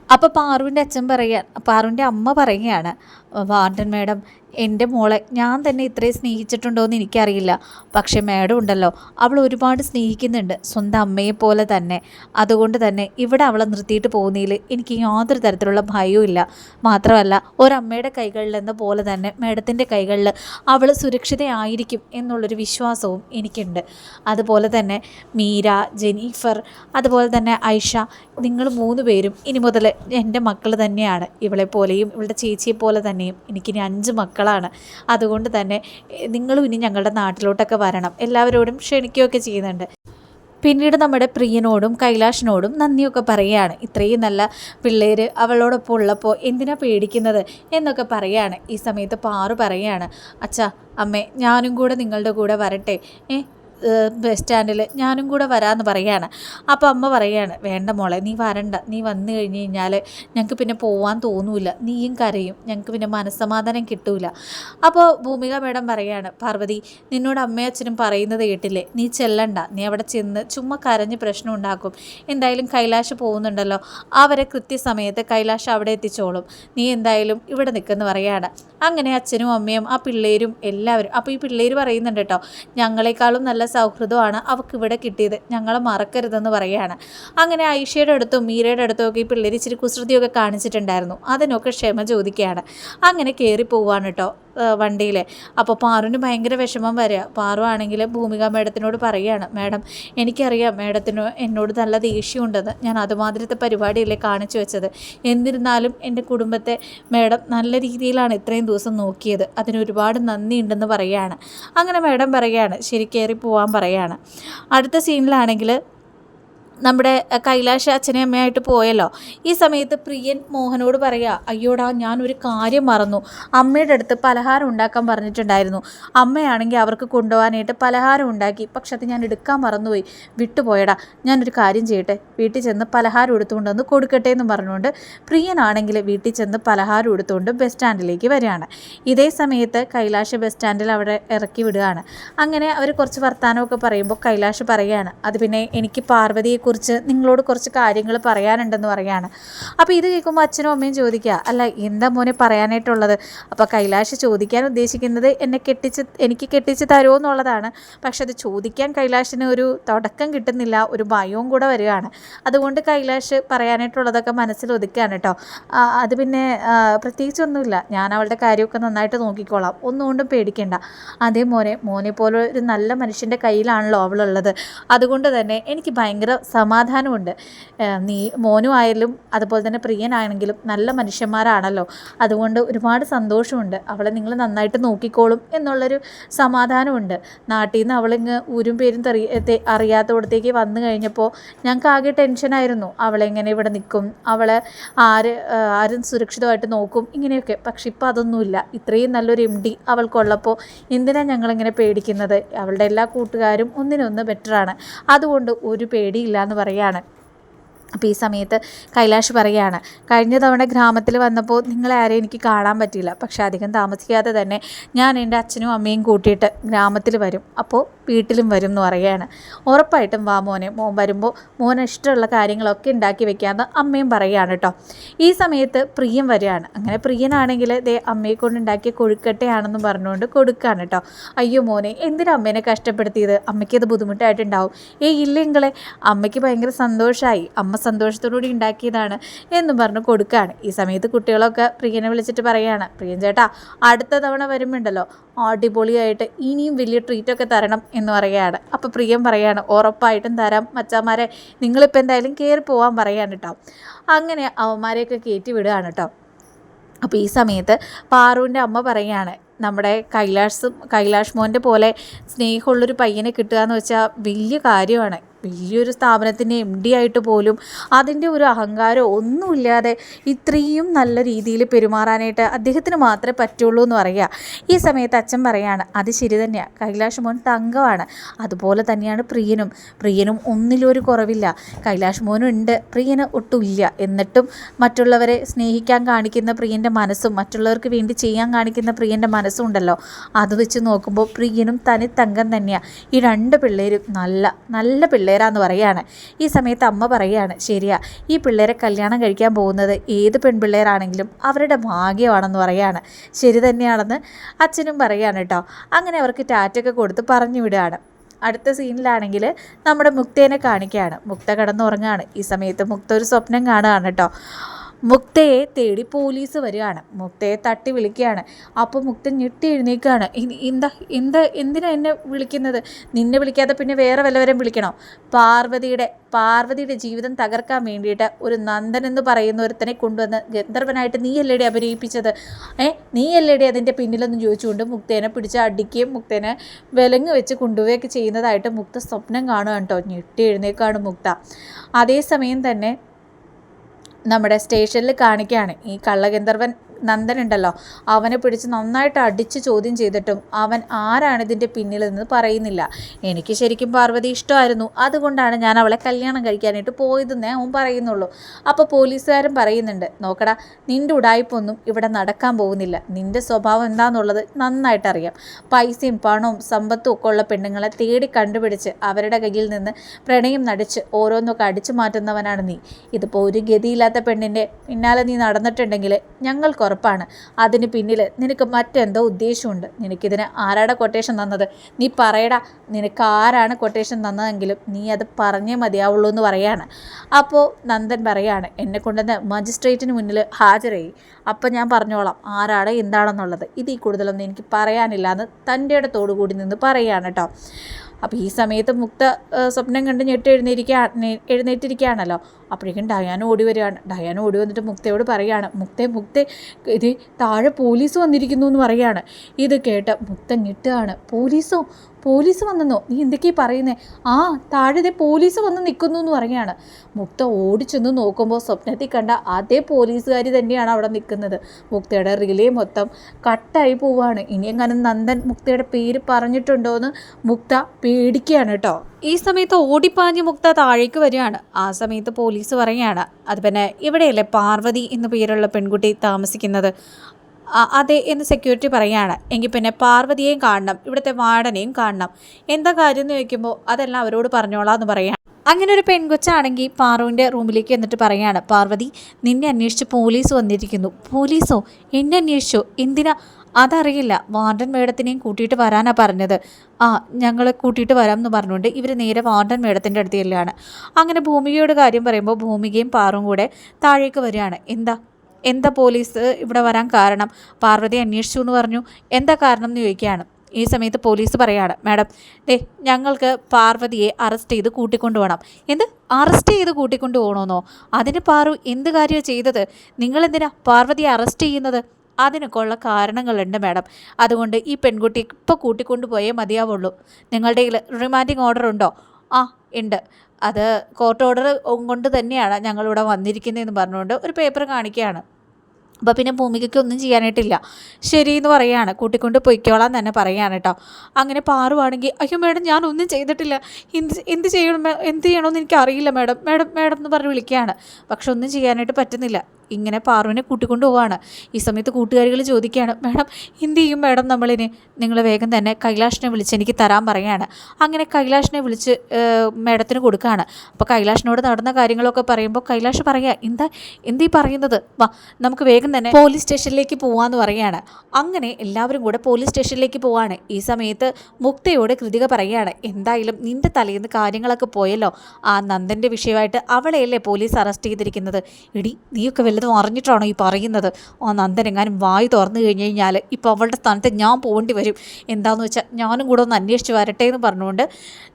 അപ്പോൾ പാറുവിന്റെ അച്ഛൻ പറയാൻ പാറുവിന്റെ അമ്മ പറയുകയാണ് വാർഡൻ മാഡം എന്റെ മോളെ ഞാൻ തന്നെ ഇത്രയും സ്നേഹിച്ചിട്ടുണ്ടോ എന്ന് എനിക്കറിയില്ല. പക്ഷേ മാഡം ഉണ്ടല്ലോ അവൾ ഒരുപാട് സ്നേഹിക്കുന്നുണ്ട് സ്വന്തം അമ്മയെ പോലെ തന്നെ. അതുകൊണ്ട് തന്നെ ഇവിടെ അവളെ നിർത്തിയിട്ട് പോകുന്നതിൽ എനിക്ക് യാതൊരു തരത്തിലുള്ള ഭയവും ഇല്ല. മാത്രമല്ല ഒരമ്മയുടെ കൈകളിൽ എന്ന പോലെ തന്നെ മാഡത്തിന്റെ കൈകളിൽ അവൾ സുരക്ഷിതയായിരിക്കും എന്നുള്ളൊരു വിശ്വാസവും എനിക്കുണ്ട്. അതുപോലെ തന്നെ മീര ജെനീഫർ അതുപോലെ തന്നെ ഐഷ നിങ്ങൾ മൂന്ന് പേരും ഇനി മുതൽ എന്റെ മക്കൾ തന്നെയാണ്. ഇവളെ പോലെയും ഇവളുടെ ചേച്ചിയെ പോലെ തന്നെയും എനിക്കിനി അഞ്ച് മക്കളാണ്. അതുകൊണ്ട് തന്നെ നിങ്ങളും ഇനി ഞങ്ങളുടെ നാട്ടിലോട്ടൊക്കെ വരണം. എല്ലാവരോടും ക്ഷണിക്കുകയൊക്കെ ചെയ്യുന്നുണ്ട്. പിന്നീട് നമ്മുടെ പ്രിയനോടും കൈലാഷിനോടും നന്ദിയൊക്കെ പറയുകയാണ്. ഇത്രയും നല്ല പിള്ളേർ അവളോടൊപ്പം ഉള്ളപ്പോൾ എന്തിനാ പേടിക്കുന്നത് എന്നൊക്കെ പറയുകയാണ്. ഈ സമയത്ത് പാറു പറയുകയാണ് അച്ഛാ അമ്മേ ഞാനും കൂടെ നിങ്ങളുടെ കൂടെ വരട്ടെ. ഏ ബസ് സ്റ്റാൻഡിൽ ഞാനും കൂടെ വരാമെന്ന് പറയുകയാണ് അപ്പോൾ അമ്മ പറയുകയാണ് വേണ്ട മോളെ നീ വരണ്ട. നീ വന്നു കഴിഞ്ഞ് കഴിഞ്ഞാൽ ഞങ്ങൾക്ക് പിന്നെ പോവാൻ തോന്നൂല. നീയും കരയും. ഞങ്ങൾക്ക് പിന്നെ മനസ്സമാധാനം കിട്ടൂല. അപ്പോൾ ഭൂമിക മേഡം പറയുകയാണ് പാർവതി നിന്നോട് അമ്മയച്ഛനും പറയുന്നത് കേട്ടില്ലേ? നീ ചെല്ലണ്ട. നീ അവിടെ ചെന്ന് ചുമ്മാ കരഞ്ഞ് പ്രശ്നം ഉണ്ടാക്കും. എന്തായാലും കൈലാഷ് പോകുന്നുണ്ടല്ലോ. അവരെ കൃത്യസമയത്ത് കൈലാഷ് അവിടെ എത്തിച്ചോളും. നീ എന്തായാലും ഇവിടെ നിൽക്കുമെന്ന് പറയുകയാണ് അങ്ങനെ അച്ഛനും അമ്മയും ആ പിള്ളേരും എല്ലാവരും അപ്പോൾ ഈ പിള്ളേർ പറയുന്നുണ്ട് കേട്ടോ ഞങ്ങളെക്കാളും നല്ല സൗഹൃദമാണ് അവൾക്ക് ഇവിടെ കിട്ടിയത് ഞങ്ങളെ മറക്കരുതെന്ന് പറയുകയാണ് അങ്ങനെ ഐഷയുടെ അടുത്തും മീരയുടെ അടുത്തും ഒക്കെ ഈ പിള്ളേർ ഇച്ചിരി കുസൃതിയൊക്കെ കാണിച്ചിട്ടുണ്ടായിരുന്നു അതിനൊക്കെ ക്ഷമ ചോദിക്കുകയാണ്. അങ്ങനെ കയറി പോവാണ് കേട്ടോ. വണ്ടിയിൽ അപ്പോൾ പാറുവിന് ഭയങ്കര വിഷമം വരിക. പാറു ആണെങ്കിൽ ഭൂമിക മേഡത്തിനോട് പറയുകയാണ് മേഡം എനിക്കറിയാം മേഡത്തിന് എന്നോട് നല്ല ദേഷ്യമുണ്ടെന്ന്. ഞാൻ അതുമാതിരത്തെ പരിപാടിയല്ലേ കാണിച്ചു വെച്ചത്. എന്നിരുന്നാലും എന്റെ കുടുംബത്തെ മേഡം നല്ല രീതിയിലാണ് ഇത്രയും ദിവസം നോക്കിയത്. അതിന് ഒരുപാട് നന്ദിയുണ്ടെന്ന് പറയുകയാണ്. അങ്ങനെ മേഡം പറയുകയാണ് ശരി കയറി പോവാൻ പറയുകയാണ്. അടുത്ത സീനിലാണെങ്കിൽ നമ്മുടെ കൈലാഷ് അച്ഛനെ അമ്മയായിട്ട് പോയല്ലോ. ഈ സമയത്ത് പ്രിയൻ മോഹനോട് പറയുക അയ്യോടാ ഞാൻ ഒരു കാര്യം മറന്നു. അമ്മയുടെ അടുത്ത് പലഹാരം ഉണ്ടാക്കാൻ പറഞ്ഞിട്ടുണ്ടായിരുന്നു. അമ്മയാണെങ്കിൽ അവർക്ക് കൊണ്ടുപോകാനായിട്ട് പലഹാരം ഉണ്ടാക്കി. പക്ഷെ അത് ഞാൻ എടുക്കാൻ മറന്നുപോയി. വിട്ടുപോയടാ. ഞാനൊരു കാര്യം ചെയ്യട്ടെ. വീട്ടിൽ ചെന്ന് പലഹാരം എടുത്തുകൊണ്ട് വന്ന് കൊടുക്കട്ടെ എന്ന് പറഞ്ഞുകൊണ്ട് പ്രിയനാണെങ്കിൽ വീട്ടിൽ ചെന്ന് പലഹാരം എടുത്തുകൊണ്ട് ബസ് സ്റ്റാൻഡിലേക്ക് വരികയാണ്. ഇതേ സമയത്ത് കൈലാഷ് ബസ് സ്റ്റാൻഡിൽ അവിടെ ഇറക്കി വിടുകയാണ്. അങ്ങനെ അവർ കുറച്ച് വർത്തമാനമൊക്കെ പറയുമ്പോൾ കൈലാഷ് പറയുകയാണ് അത് പിന്നെ എനിക്ക് പാർവതിയെ കുറിച്ച് നിങ്ങളോട് കുറച്ച് കാര്യങ്ങൾ പറയാനുണ്ടെന്ന് പറയാണ് അപ്പോൾ ഇത് കേൾക്കുമ്പോൾ അച്ഛനും അമ്മയും ചോദിക്കുക അല്ല എന്താ മോനെ പറയാനായിട്ടുള്ളത്? അപ്പോൾ കൈലാഷ് ചോദിക്കാൻ ഉദ്ദേശിക്കുന്നത് എന്നെ കെട്ടിച്ച് എനിക്ക് കെട്ടിച്ച് തരുമോ? എന്നുള്ളതാണ്. പക്ഷെ അത് ചോദിക്കാൻ കൈലാഷിന് ഒരു തുടക്കം കിട്ടുന്നില്ല ഒരു ഭയവും കൂടെ വരികയാണ്. അതുകൊണ്ട് കൈലാഷ് പറയാനായിട്ടുള്ളതൊക്കെ മനസ്സിൽ ഒതുക്കുകയാണ് കേട്ടോ. അത് പിന്നെ പ്രത്യേകിച്ചൊന്നുമില്ല. ഞാൻ അവളുടെ കാര്യമൊക്കെ നന്നായിട്ട് നോക്കിക്കോളാം. ഒന്നുകൊണ്ടും പേടിക്കേണ്ട. അതേ മോനെ മോനെ പോലെ ഒരു നല്ല മനുഷ്യന്റെ കയ്യിലാണല്ലോ അവളുള്ളത്. അതുകൊണ്ട് തന്നെ എനിക്ക് ഭയങ്കര സമാധാനമുണ്ട്. നീ മോനും ആയാലും അതുപോലെ തന്നെ പ്രിയനാണെങ്കിലും നല്ല മനുഷ്യന്മാരാണല്ലോ. അതുകൊണ്ട് ഒരുപാട് സന്തോഷമുണ്ട്. അവളെ നിങ്ങൾ നന്നായിട്ട് നോക്കിക്കോളും എന്നുള്ളൊരു സമാധാനമുണ്ട്. നാട്ടിൽ നിന്ന് അവളിങ്ങ് ഊരും പേരും തെറി അറിയാത്തവിടത്തേക്ക് വന്നു കഴിഞ്ഞപ്പോൾ ഞങ്ങൾക്ക് ആകെ ടെൻഷനായിരുന്നു. അവളെങ്ങനെ ഇവിടെ നിൽക്കും അവളെ ആര് ആരും സുരക്ഷിതമായിട്ട് നോക്കും? ഇങ്ങനെയൊക്കെ. പക്ഷെ ഇപ്പോൾ അതൊന്നുമില്ല. ഇത്രയും നല്ലൊരു എം ഡി അവൾക്കുള്ളപ്പോൾ എന്തിനാണ് ഞങ്ങളിങ്ങനെ പേടിക്കുന്നത്? അവളുടെ എല്ലാ കൂട്ടുകാരും ഒന്നിനൊന്ന് ബെറ്ററാണ് അതുകൊണ്ട് ഒരു പേടിയില്ല പറയാണ് അപ്പോൾ ഈ സമയത്ത് കൈലാഷ് പറയുകയാണ് കഴിഞ്ഞ തവണ ഗ്രാമത്തിൽ വന്നപ്പോൾ നിങ്ങളെ ആരെയും എനിക്ക് കാണാൻ പറ്റിയില്ല. പക്ഷേ അധികം താമസിക്കാതെ തന്നെ ഞാൻ എന്റെ അച്ഛനും അമ്മയും കൂട്ടിയിട്ട് ഗ്രാമത്തിൽ വരും. അപ്പോൾ വീട്ടിലും വരും എന്ന് പറയുകയാണ്. ഉറപ്പായിട്ടും വാ മോനെ. മോൻ വരുമ്പോൾ മോന് ഇഷ്ടമുള്ള കാര്യങ്ങളൊക്കെ ഉണ്ടാക്കി വെക്കാമെന്ന് അമ്മയും പറയുകയാണ് കേട്ടോ ഈ സമയത്ത് പ്രിയം വരികയാണ്. അങ്ങനെ പ്രിയനാണെങ്കിൽ ദേ അമ്മയെ കൊണ്ടുണ്ടാക്കിയ കൊഴുക്കട്ടയാണെന്ന് പറഞ്ഞുകൊണ്ട് കൊടുക്കുകയാണ് കേട്ടോ അയ്യോ മോനെ എന്തിനാ അമ്മേനെ കഷ്ടപ്പെടുത്തിയത്? അമ്മയ്ക്ക് അത് ബുദ്ധിമുട്ടായിട്ടുണ്ടാവും. ഏയ് ഇല്ലെങ്കിലേ അമ്മയ്ക്ക് ഭയങ്കര സന്തോഷമായി അമ്മ സന്തോഷത്തോടുകൂടി ഉണ്ടാക്കിയതാണ് എന്ന് പറഞ്ഞ് കൊടുക്കുകയാണ്. ഈ സമയത്ത് കുട്ടികളൊക്കെ പ്രിയനെ വിളിച്ചിട്ട് പറയുകയാണ് പ്രിയൻ ചേട്ടാ അടുത്ത തവണ വരുമ്പോണ്ടല്ലോ അടിപൊളിയായിട്ട് ഇനിയും വലിയ ട്രീറ്റൊക്കെ തരണം എന്ന് പറയുകയാണ് അപ്പോൾ പ്രിയം പറയുകയാണ് ഉറപ്പായിട്ടും തരാം മച്ചാമാരെ നിങ്ങളിപ്പോൾ എന്തായാലും കയറി പോകാൻ പറയാണ് കേട്ടോ അങ്ങനെ അവന്മാരെയൊക്കെ കയറ്റി വിടുകയാണ് കേട്ടോ അപ്പോൾ ഈ സമയത്ത് പാറുവിന്റെ അമ്മ പറയുകയാണ് നമ്മുടെ കൈലാഷ് കൈലാഷ് മോന്റെ പോലെ സ്നേഹമുള്ളൊരു പയ്യനെ കിട്ടുക എന്ന് വെച്ചാൽ വലിയ കാര്യമാണ്. വലിയൊരു സ്ഥാപനത്തിന്റെ എം ഡി ആയിട്ട് പോലും അതിന്റെ ഒരു അഹങ്കാരം ഒന്നുമില്ലാതെ ഇത്രയും നല്ല രീതിയിൽ പെരുമാറാനായിട്ട് അദ്ദേഹത്തിന് മാത്രമേ പറ്റുള്ളൂ എന്ന് പറയുക. ഈ സമയത്ത് അച്ഛൻ പറയാണ് അത് ശരി തന്നെയാണ് കൈലാഷ് മോൻ തങ്കമാണ് അതുപോലെ തന്നെയാണ് പ്രിയനും. പ്രിയനും ഒന്നിലൊരു കുറവില്ല. കൈലാഷ് മോനും ഉണ്ട്. പ്രിയന് ഒട്ടുമില്ല എന്നിട്ടും മറ്റുള്ളവരെ സ്നേഹിക്കാൻ കാണിക്കുന്ന പ്രിയന്റെ മനസ്സും മറ്റുള്ളവർക്ക് വേണ്ടി ചെയ്യാൻ കാണിക്കുന്ന പ്രിയന്റെ മനസ്സും ഉണ്ടല്ലോ. അത് വെച്ച് നോക്കുമ്പോൾ പ്രിയനും തനി തങ്കം തന്നെയാണ് ഈ രണ്ട് പിള്ളേരും നല്ല നല്ല പിള്ളേർ പിള്ളേരാന്ന് പറയാണ് ഈ സമയത്ത് അമ്മ പറയുകയാണ് ശരിയാ ഈ പിള്ളേരെ കല്യാണം കഴിക്കാൻ പോകുന്നത് ഏത് പെൺപിള്ളേരാണെങ്കിലും അവരുടെ ഭാഗ്യമാണെന്ന് പറയാണ് ശരി തന്നെയാണെന്ന് അച്ഛനും പറയാണ് കേട്ടോ. അങ്ങനെ അവർക്ക് ടാറ്റൊക്കെ കൊടുത്ത് പറഞ്ഞു വിടുകയാണ്. അടുത്ത സീനിലാണെങ്കിൽ നമ്മുടെ മുക്തേനെ കാണിക്കുകയാണ്. മുക്ത കടന്നുറങ്ങുകയാണ്. ഈ സമയത്ത് മുക്ത ഒരു സ്വപ്നം കാണുകയാണ് കേട്ടോ. മുക്തയെ തേടി പോലീസ് വരികയാണ്. മുക്തയെ തട്ടി വിളിക്കുകയാണ്. അപ്പോൾ മുക്ത ഞെട്ടി എഴുന്നേക്കാണ് എന്താ എന്താ എന്തിനാ എന്നെ വിളിക്കുന്നത്? നിന്നെ വിളിക്കാതെ പിന്നെ വേറെ വല്ലവരും വിളിക്കണോ? പാർവതിയുടെ പാർവതിയുടെ ജീവിതം തകർക്കാൻ വേണ്ടിയിട്ട് ഒരു നന്ദൻ എന്ന് പറയുന്ന ഒരുത്തനെ കൊണ്ടുവന്ന് ഗന്ധർവനായിട്ട് നീ അല്ലേടി അഭിനയിപ്പിച്ചത്? ഏ നീ അല്ലേടി അതിന്റെ പിന്നിലൊന്ന് ചോദിച്ചുകൊണ്ട് മുക്തേനെ പിടിച്ച് അടിക്കുകയും മുക്തേനെ വിലങ്ങ് വെച്ച് കൊണ്ടുപോവുകയൊക്കെ ചെയ്യുന്നതായിട്ട് മുക്ത സ്വപ്നം കാണുകയാണ് കേട്ടോ. ഞെട്ടി എഴുന്നേക്കാണ് മുക്ത. അതേസമയം തന്നെ നമ്മുടെ സ്റ്റേഷനിൽ കാണിക്കുകയാണ്. ഈ കള്ളഗന്ധർവൻ നന്ദനുണ്ടല്ലോ. അവനെ പിടിച്ച് നന്നായിട്ട് അടിച്ച് ചോദ്യം ചെയ്തിട്ടും അവൻ ആരാണ് ഇതിന്റെ പിന്നിലെന്ന് പറയുന്നില്ല. എനിക്ക് ശരിക്കും പാർവതി ഇഷ്ടമായിരുന്നു. അതുകൊണ്ടാണ് ഞാൻ അവളെ കല്യാണം കഴിക്കാനായിട്ട് പോയതെന്നേ അവൻ പറയുന്നുള്ളൂ. അപ്പോൾ പോലീസുകാരൻ പറയുന്നുണ്ട് നോക്കടാ നിന്റെ ഉടായ്പൊന്നും ഇവിടെ നടക്കാൻ പോകുന്നില്ല. നിന്റെ സ്വഭാവം എന്താണെന്നുള്ളത് നന്നായിട്ട് അറിയാം പൈസയും പണവും സമ്പത്തും ഒക്കെ ഉള്ള പെണ്ണുങ്ങളെ തേടി കണ്ടുപിടിച്ച് അവരുടെ കയ്യിൽ നിന്ന് പ്രണയം നടിച്ച് ഓരോന്നൊക്കെ അടിച്ചു മാറ്റുന്നവനാണ് നീ. ഇതിപ്പോൾ ഒരു ഗതിയില്ലാത്ത പെണ്ണിന്റെ പിന്നാലെ നീ നടന്നിട്ടുണ്ടെങ്കിൽ ഞങ്ങൾക്ക് ഉറപ്പാണ്. അതിന് പിന്നിൽ നിനക്ക് മറ്റെന്തോ ഉദ്ദേശമുണ്ട്. നിനക്കിതിന് ആരാടെ കൊട്ടേഷൻ തന്നത്? നീ പറയടാ നിനക്ക് ആരാണ് കൊട്ടേഷൻ തന്നതെങ്കിലും നീ അത് പറഞ്ഞേ മതിയാവുള്ളൂ എന്ന് പറയാണ്. അപ്പോൾ നന്ദൻ പറയാണ് എന്നെ കൊണ്ടുവന്ന് മജിസ്ട്രേറ്റിന് മുന്നിൽ ഹാജരായി. അപ്പം ഞാൻ പറഞ്ഞോളാം ആരാണ് എന്താണെന്നുള്ളത്. ഇതിൽ കൂടുതലൊന്നും എനിക്ക് പറയാനില്ല എന്ന് തന്റെ ഇടത്തോടു കൂടി നിന്ന് പറയുകയാണ് കേട്ടോ അപ്പോൾ ഈ സമയത്ത് മുക്ത സ്വപ്നം കണ്ട് ഞെട്ട് എഴുന്നേരിക്കുക എഴുന്നേറ്റിരിക്കുകയാണല്ലോ. അപ്പോഴേക്കും ഡയാൻ ഓടി വരികയാണ്. ഡയാൻ ഓടി വന്നിട്ട് മുക്തയോട് പറയുകയാണ് മുക്തെ മുക്തെ ഇത് താഴെ പോലീസ് വന്നിരിക്കുന്നു എന്ന് പറയുകയാണ്. ഇത് കേട്ട് മുക്ത ഞെട്ടുകയാണ്. പോലീസോ? പോലീസ് വന്നെന്നോ? നീ എന്തൊക്കെയാ പറയുന്നേ? ആ താഴെ പോലീസ് വന്ന് നിൽക്കുന്നു എന്ന് പറയുകയാണ്. മുക്ത ഓടിച്ചെന്ന് നോക്കുമ്പോൾ സ്വപ്നത്തിൽ കണ്ട അതേ പോലീസുകാർ തന്നെയാണ് അവിടെ നിൽക്കുന്നത്. മുക്തയുടെ റിലേ മൊത്തം കട്ടായി പോവാണ്. ഇനിയെങ്ങാനും നന്ദൻ മുക്തയുടെ പേര് പറഞ്ഞിട്ടുണ്ടോ എന്ന് മുക്ത പേടിക്കുകയാണ് കേട്ടോ. ഈ സമയത്ത് ഓടിപ്പാഞ്ഞ് മുക്ത താഴേക്ക് വരികയാണ്. ആ സമയത്ത് പോലീസ് പറയുകയാണ് അത് പിന്നെ ഇവിടെയല്ലേ പാർവതി എന്നു പേരുള്ള പെൺകുട്ടി താമസിക്കുന്നത്? അതെ എന്ന് സെക്യൂരിറ്റി പറയുകയാണ് എങ്കിൽ പിന്നെ പാർവതിയെയും കാണണം ഇവിടുത്തെ വാർഡനെയും കാണണം. എന്താ കാര്യം എന്ന് ചോദിക്കുമ്പോൾ അതെല്ലാം അവരോട് പറഞ്ഞോളാം എന്ന് പറയാം അങ്ങനെ ഒരു പെൺകൊച്ചാണെങ്കിൽ പാറുവിന്റെ റൂമിലേക്ക് എന്നിട്ട് പറയാണ് പാർവതി നിന്നെ അന്വേഷിച്ച് പോലീസ് വന്നിരിക്കുന്നു. പോലീസോ? എന്നെ അന്വേഷിച്ചോ? എന്തിനാ? അതറിയില്ല. വാർഡൻ മേഡത്തിനെയും കൂട്ടിയിട്ട് വരാനാണ് പറഞ്ഞത്. ആ ഞങ്ങൾ കൂട്ടിയിട്ട് വരാം എന്ന് പറഞ്ഞുകൊണ്ട് ഇവർ നേരെ വാർഡൻ മേഡത്തിന്റെ അടുത്ത് ചെല്ലുകയാണ്. അങ്ങനെ ഭൂമികയുടെ കാര്യം പറയുമ്പോൾ ഭൂമികയും പാറും കൂടെ താഴേക്ക് വരികയാണ്. എന്താ? എന്താ പോലീസ് ഇവിടെ വരാൻ കാരണം? പാർവതി അന്വേഷിച്ചു എന്ന് പറഞ്ഞു. എന്താ കാരണം എന്ന് ചോദിക്കുകയാണ്. ഈ സമയത്ത് പോലീസ് പറയാണ് മാഡം ദേ ഞങ്ങൾക്ക് പാർവതിയെ അറസ്റ്റ് ചെയ്ത് കൂട്ടിക്കൊണ്ടു പോകണം എന്ത്? അറസ്റ്റ് ചെയ്ത് കൂട്ടിക്കൊണ്ടു പോകണമെന്നോ അതിന് പാറു എന്ത് കാര്യമാണ് ചെയ്തത്? നിങ്ങളെന്തിനാ പാർവതിയെ അറസ്റ്റ് ചെയ്യുന്നത്? അതിനൊക്കെ ഉള്ള കാരണങ്ങളുണ്ട് മാഡം. അതുകൊണ്ട് ഈ പെൺകുട്ടി ഇപ്പോൾ കൂട്ടിക്കൊണ്ടു പോയേ മതിയാവുള്ളൂ. നിങ്ങളുടെ റിമാൻഡിങ് ഓർഡർ ഉണ്ടോ? ആ ഉണ്ട്. അത് കോർട്ട് ഓർഡർ കൊണ്ട് തന്നെയാണ് ഞങ്ങളിവിടെ വന്നിരിക്കുന്നതെന്ന് പറഞ്ഞുകൊണ്ട് ഒരു പേപ്പർ കാണിക്കുകയാണ്. അപ്പോൾ പിന്നെ ഭൂമികയ്ക്ക് ഒന്നും ചെയ്യാനായിട്ടില്ല. ശരി എന്ന് പറയുകയാണ് കൂട്ടിക്കൊണ്ട് പൊയ്ക്കോളാൻ തന്നെ പറയുകയാണ് കേട്ടോ. അങ്ങനെ പാറുവാണെങ്കിൽ അയ്യോ മേഡം ഞാൻ ഒന്നും ചെയ്തിട്ടില്ല. എന്ത് എന്ത് ചെയ്യണം? എന്ത് ചെയ്യണമെന്ന് എനിക്കറിയില്ല മാഡം. മാഡം മേഡം എന്ന് പറഞ്ഞ് വിളിക്കുകയാണ്. പക്ഷെ ഒന്നും ചെയ്യാനായിട്ട് പറ്റുന്നില്ല. ഇങ്ങനെ പാറുവിനെ കൂട്ടിക്കൊണ്ടു പോവാണ്. ഈ സമയത്ത് കൂട്ടുകാരികൾ ചോദിക്കുകയാണ് മാഡം എന്ത് ചെയ്യും മാഡം നമ്മളിനെ? നിങ്ങൾ വേഗം തന്നെ കൈലാഷിനെ വിളിച്ച് എനിക്ക് തരാൻ പറയുകയാണ്. അങ്ങനെ കൈലാഷിനെ വിളിച്ച് മാഡത്തിന് കൊടുക്കുകയാണ്. അപ്പോൾ കൈലാഷിനോട് നടന്ന കാര്യങ്ങളൊക്കെ പറയുമ്പോൾ കൈലാഷ് പറയുക എന്താ എന്തീ പറയുന്നത്? വാ നമുക്ക് വേഗം തന്നെ പോലീസ് സ്റ്റേഷനിലേക്ക് പോവാന്ന് പറയുകയാണ്. അങ്ങനെ എല്ലാവരും കൂടെ പോലീസ് സ്റ്റേഷനിലേക്ക് പോവാണ്. ഈ സമയത്ത് മുക്തയോട് കൃതിക പറയുകയാണ് എന്തായാലും നിന്റെ തലേന്ന് കാര്യങ്ങളൊക്കെ പോയല്ലോ. ആ നന്ദന്റെ വിഷയമായിട്ട് അവളെയല്ലേ പോലീസ് അറസ്റ്റ് ചെയ്തിരിക്കുന്നത്? ഇടി നീയൊക്കെ വല്ല വല്ലതും അറിഞ്ഞിട്ടാണോ ഈ പറയുന്നത്? ആ നന്ദനെങ്ങാനും വായു തുറന്നു കഴിഞ്ഞ് കഴിഞ്ഞാൽ ഇപ്പോൾ അവളുടെ സ്ഥാനത്ത് ഞാൻ പോകേണ്ടി വരും. എന്താണെന്ന് വെച്ചാൽ ഞാനും കൂടെ ഒന്ന് അന്വേഷിച്ച് വരട്ടെ എന്ന് പറഞ്ഞുകൊണ്ട്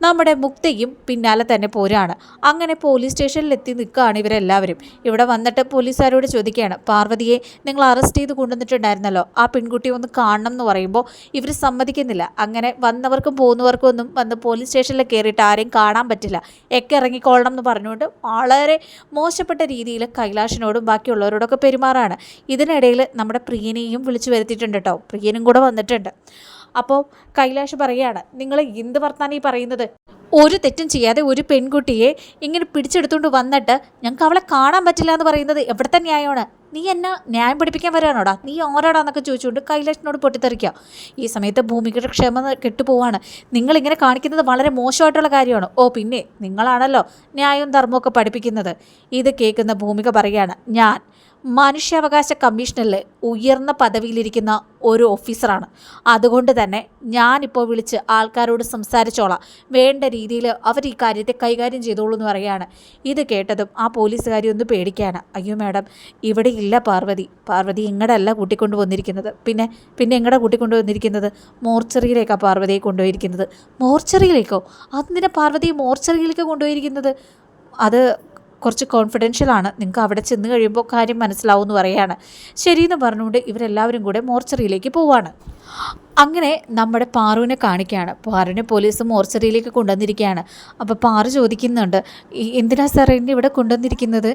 നമ്മുടെ മുക്തയും പിന്നാലെ തന്നെ പോരാണ്. അങ്ങനെ പോലീസ് സ്റ്റേഷനിലെത്തി നിൽക്കുകയാണ് ഇവരെല്ലാവരും. ഇവിടെ വന്നിട്ട് പോലീസുകാരോട് ചോദിക്കുകയാണ് പാർവതിയെ നിങ്ങൾ അറസ്റ്റ് ചെയ്ത് കൊണ്ടുവന്നിട്ടുണ്ടായിരുന്നല്ലോ. ആ പെൺകുട്ടിയെ ഒന്ന് കാണണം എന്ന് പറയുമ്പോൾ ഇവർ സമ്മതിക്കുന്നില്ല. അങ്ങനെ വന്നവർക്കും പോകുന്നവർക്കും ഒന്നും വന്ന് പോലീസ് സ്റ്റേഷനിൽ കയറിയിട്ട് ആരെയും കാണാൻ പറ്റില്ല. ഒക്കെ ഇറങ്ങിക്കൊള്ളണം എന്ന് പറഞ്ഞുകൊണ്ട് വളരെ മോശപ്പെട്ട രീതിയിൽ കൈലാഷിനോടും ബാക്കി ബാക്കിയുള്ളവരോടൊക്കെ പെരുമാറാണ്. ഇതിനിടയിൽ നമ്മുടെ പ്രിയനെയും വിളിച്ചു വരുത്തിയിട്ടുണ്ട് കേട്ടോ. പ്രിയനും കൂടെ വന്നിട്ടുണ്ട്. അപ്പോൾ കൈലാഷ് പറയുകയാണ് നിങ്ങൾ എന്ത് വർത്താനം ഈ പറയുന്നത്? ഒരു തെറ്റും ചെയ്യാതെ ഒരു പെൺകുട്ടിയെ ഇങ്ങനെ പിടിച്ചെടുത്തുകൊണ്ട് വന്നിട്ട് ഞങ്ങൾക്ക് അവളെ കാണാൻ പറ്റില്ല എന്ന് പറയുന്നത് എവിടുത്തെ ന്യായമാണ്? നീ എന്നെ ന്യായം പഠിപ്പിക്കാൻ വരാനോടാ നീ ഓരോടാന്നൊക്കെ ചോദിച്ചുകൊണ്ട് കൈലാഷിനോട് പൊട്ടിത്തെറിക്കുക ഈ സമയത്ത് ഭൂമിയുടെ ക്ഷമ കെട്ടുപോവാണ് നിങ്ങളിങ്ങനെ കാണിക്കുന്നത് വളരെ മോശമായിട്ടുള്ള കാര്യമാണ്. ഓ പിന്നെ നിങ്ങളാണല്ലോ ന്യായവും ധർമ്മമൊക്കെ പഠിപ്പിക്കുന്നത്. ഇത് കേൾക്കുന്ന ഭൂമിക പറയുകയാണ് ഞാൻ മനുഷ്യാവകാശ കമ്മീഷനിൽ ഉയർന്ന പദവിയിലിരിക്കുന്ന ഒരു ഓഫീസറാണ്. അതുകൊണ്ട് തന്നെ ഞാനിപ്പോൾ വിളിച്ച് ആൾക്കാരോട് സംസാരിച്ചോളാം. വേണ്ട രീതിയിൽ അവർ ഈ കാര്യത്തെ കൈകാര്യം ചെയ്തോളൂ എന്ന് പറയുകയാണ്. ഇത് കേട്ടതും ആ പോലീസുകാരി ഒന്ന് പേടിക്കുകയാണ്. അയ്യോ മാഡം ഇവിടെ ഇല്ല പാർവതി. പാർവതി ഇങ്ങടെ അല്ല കൂട്ടിക്കൊണ്ടു വന്നിരിക്കുന്നത്. പിന്നെ പിന്നെ എങ്ങടെ കൂട്ടിക്കൊണ്ടു വന്നിരിക്കുന്നത്? മോർച്ചറിയിലേക്കാണ് പാർവതിയെ കൊണ്ടുപോയിരിക്കുന്നത്. മോർച്ചറിയിലേക്കോ? അതിനെ പാർവതി മോർച്ചറിയിലേക്ക് കൊണ്ടുപോയിരിക്കുന്നത്? അത് കുറച്ച് കോൺഫിഡൻഷ്യൽ ആണ്. നിങ്ങൾക്ക് അവിടെ ചെന്ന് കഴിയുമ്പോൾ കാര്യം മനസ്സിലാവും എന്ന് പറയുകയാണ്. ശരിയെന്ന് പറഞ്ഞുകൊണ്ട് ഇവരെല്ലാവരും കൂടെ മോർച്ചറിയിലേക്ക് പോവാണ്. അങ്ങനെ നമ്മുടെ പാറുവിനെ കാണിക്കുകയാണ്. പാറുവിനെ പോലീസ് മോർച്ചറിയിലേക്ക് കൊണ്ടുവന്നിരിക്കുകയാണ്. അപ്പോൾ പാറു ചോദിക്കുന്നുണ്ട് എന്തിനാ സാർ എന്നെ ഇവിടെ കൊണ്ടുവന്നിരിക്കുന്നത്?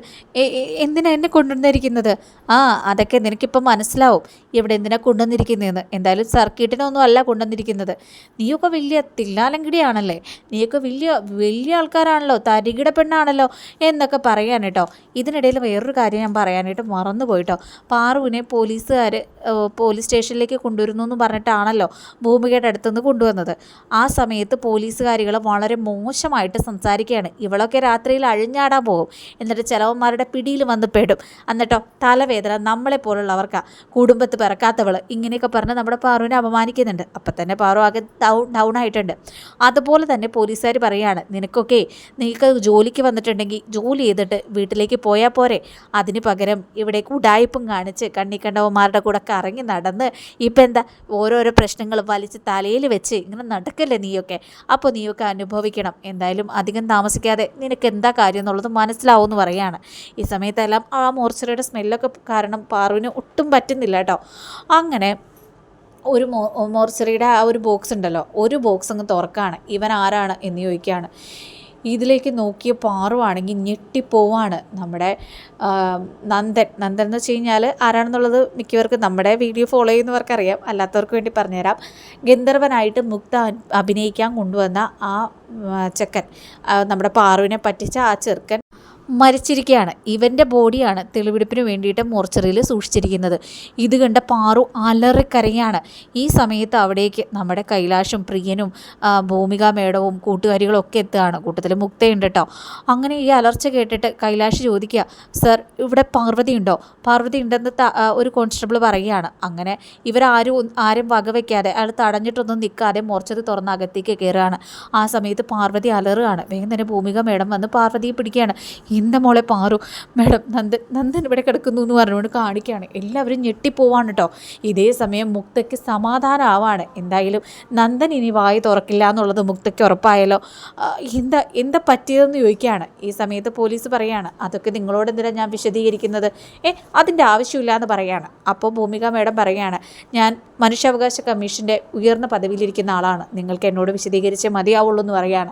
എന്തിനാ എന്നെ കൊണ്ടുവന്നിരിക്കുന്നത്? ആ അതൊക്കെ നിനക്കിപ്പോൾ മനസ്സിലാവും. ഇവിടെ എന്തിനാ കൊണ്ടുവന്നിരിക്കുന്നതെന്ന്. എന്തായാലും സർക്കിട്ടിനൊന്നും അല്ല കൊണ്ടുവന്നിരിക്കുന്നത്. നീയൊക്കെ വലിയ തില്ലാലങ്കിടിയാണല്ലേ? നീയൊക്കെ വലിയ വലിയ ആൾക്കാരാണല്ലോ. തരികിട പെണ്ണാണല്ലോ എന്നൊക്കെ പറയാൻ കേട്ടോ ഇതിനിടയിൽ വേറൊരു കാര്യം ഞാൻ പറയാനായിട്ട് മറന്നു പോയിട്ടോ പാറുവിനെ പോലീസുകാർ പോലീസ് സ്റ്റേഷനിലേക്ക് കൊണ്ടുവരുന്നു പറഞ്ഞിട്ടാണല്ലോ ഭൂമികയുടെ അടുത്തുനിന്ന് കൊണ്ടുവന്നത്. ആ സമയത്ത് പോലീസുകാരികൾ വളരെ മോശമായിട്ട് സംസാരിക്കുകയാണ്. ഇവളൊക്കെ രാത്രിയിൽ അഴിഞ്ഞാടാൻ പോകും. എന്നിട്ട് ചിലവന്മാരുടെ പിടിയിൽ വന്ന് പെടും. എന്നിട്ടോ തലവേദന നമ്മളെ പോലുള്ളവർക്കാ കുടുംബത്ത് പിറക്കാത്തവൾ ഇങ്ങനെയൊക്കെ പറഞ്ഞ് നമ്മുടെ പാറുവിനെ അപമാനിക്കുന്നുണ്ട്. അപ്പം തന്നെ പാറു ആകെ ഡൗൺ ഡൗൺ ആയിട്ടുണ്ട്. അതുപോലെ തന്നെ പോലീസുകാർ പറയുകയാണ് നിനക്കൊക്കെ നിനക്ക് ജോലിക്ക് വന്നിട്ടുണ്ടെങ്കിൽ ജോലി ചെയ്തിട്ട് വീട്ടിലേക്ക് പോയാൽ പോരെ. അതിന് പകരം ഇവിടെ ഉടായ്പും കാണിച്ച് കണ്ണിക്കണ്ടവന്മാരുടെ കൂടെ കറങ്ങി നടന്ന് ഇപ്പം എന്താ ഓരോരോ പ്രശ്നങ്ങൾ വലിച്ച് തലയിൽ വെച്ച് ഇങ്ങനെ നടക്കല്ലേ നീയൊക്കെ? അപ്പോൾ നീയൊക്കെ അനുഭവിക്കണം. എന്തായാലും അധികം താമസിക്കാതെ നിനക്ക് എന്താ കാര്യം എന്നുള്ളത് മനസ്സിലാവുമെന്ന് പറയാണ്. ഈ സമയത്തെല്ലാം ആ മോർച്ചറിയുടെ സ്മെല്ലൊക്കെ കാരണം പാറുവിന് ഒട്ടും പറ്റുന്നില്ല കേട്ടോ. അങ്ങനെ ഒരു മോ മോർച്ചറിയുടെ ആ ഒരു ബോക്സ് ഉണ്ടല്ലോ. ഒരു ബോക്സ് അങ്ങ് തുറക്കാണ്. ഇവൻ ആരാണ് എന്ന് ചോദിക്കുകയാണ്. ഇതിലേക്ക് നോക്കിയ പാറുവാണെങ്കിൽ ഞെട്ടിപ്പോവാണ് നമ്മുടെ നന്ദൻ. നന്ദൻ എന്ന് വെച്ച് കഴിഞ്ഞാൽ ആരാണെന്നുള്ളത് മിക്കവർക്കും നമ്മുടെ വീഡിയോ ഫോളോ ചെയ്യുന്നവർക്കറിയാം അല്ലാത്തവർക്ക് വേണ്ടി പറഞ്ഞുതരാം. ഗന്ധർവനായിട്ട് മുക്ത അഭിനയിക്കാൻ കൊണ്ടുവന്ന ആ, ചെക്കൻ നമ്മുടെ പാറുവിനെ പറ്റിച്ച ആ ചെറുക്കൻ മരിച്ചിരിക്കുകയാണ് ഇവന്റെ ബോഡിയാണ് തെളിവെടുപ്പിന് വേണ്ടിയിട്ട് മോർച്ചറിയിൽ സൂക്ഷിച്ചിരിക്കുന്നത്. ഇത് കണ്ട പാറു അലറിക്കരയാണ്. ഈ സമയത്ത് അവിടേക്ക് നമ്മുടെ കൈലാഷും പ്രിയനും ഭൂമിക മേഡവും കൂട്ടുകാരികളും ഒക്കെ എത്തുകയാണ്. കൂട്ടത്തിൽ മുക്തയുണ്ട് കേട്ടോ. അങ്ങനെ ഈ അലർച്ച കേട്ടിട്ട് കൈലാഷ് ചോദിക്കുക സർ ഇവിടെ പാർവതി ഉണ്ടോ? പാർവതി ഉണ്ടെന്ന് ഒരു കോൺസ്റ്റബിൾ പറയുകയാണ്. അങ്ങനെ ഇവരാരും ആരും വകവയ്ക്കാതെ അയാൾ തടഞ്ഞിട്ടൊന്നും നിൽക്കാതെ മോർച്ചറി തുറന്ന് അകത്തേക്ക് കയറുകയാണ്. ആ സമയത്ത് പാർവതി അലറുകയാണ്. വേഗം തന്നെ ഭൂമിക മേഡം വന്ന് പാർവതിയെ പിടിക്കുകയാണ്. എന്താ മോളെ പാറു. മേഡം നന്ദൻ നന്ദൻ ഇവിടെ കിടക്കുന്നു എന്ന് പറഞ്ഞുകൊണ്ട് കാണിക്കുകയാണ്. എല്ലാവരും ഞെട്ടിപ്പോവാണ് കേട്ടോ ഇതേ സമയം മുക്തയ്ക്ക് സമാധാനമാവാണ് എന്തായാലും നന്ദൻ ഇനി വായി തുറക്കില്ല എന്നുള്ളത് മുക്തയ്ക്ക് ഉറപ്പായല്ലോ. എന്താ എന്താ പറ്റിയതെന്ന് ചോദിക്കുകയാണ്. ഈ സമയത്ത് പോലീസ് പറയാണ് അതൊക്കെ നിങ്ങളോട് എന്തിനാണ് ഞാൻ വിശദീകരിക്കുന്നത്? ഏ അതിന്റെ ആവശ്യമില്ല എന്ന് പറയാണ്. അപ്പോൾ ഭൂമിക മേഡം പറയാണ് ഞാൻ മനുഷ്യാവകാശ കമ്മീഷന്റെ ഉയർന്ന പദവിയിലിരിക്കുന്ന ആളാണ്. നിങ്ങൾക്ക് എന്നോട് വിശദീകരിച്ചേ മതിയാവുള്ളൂ എന്ന് പറയാണ്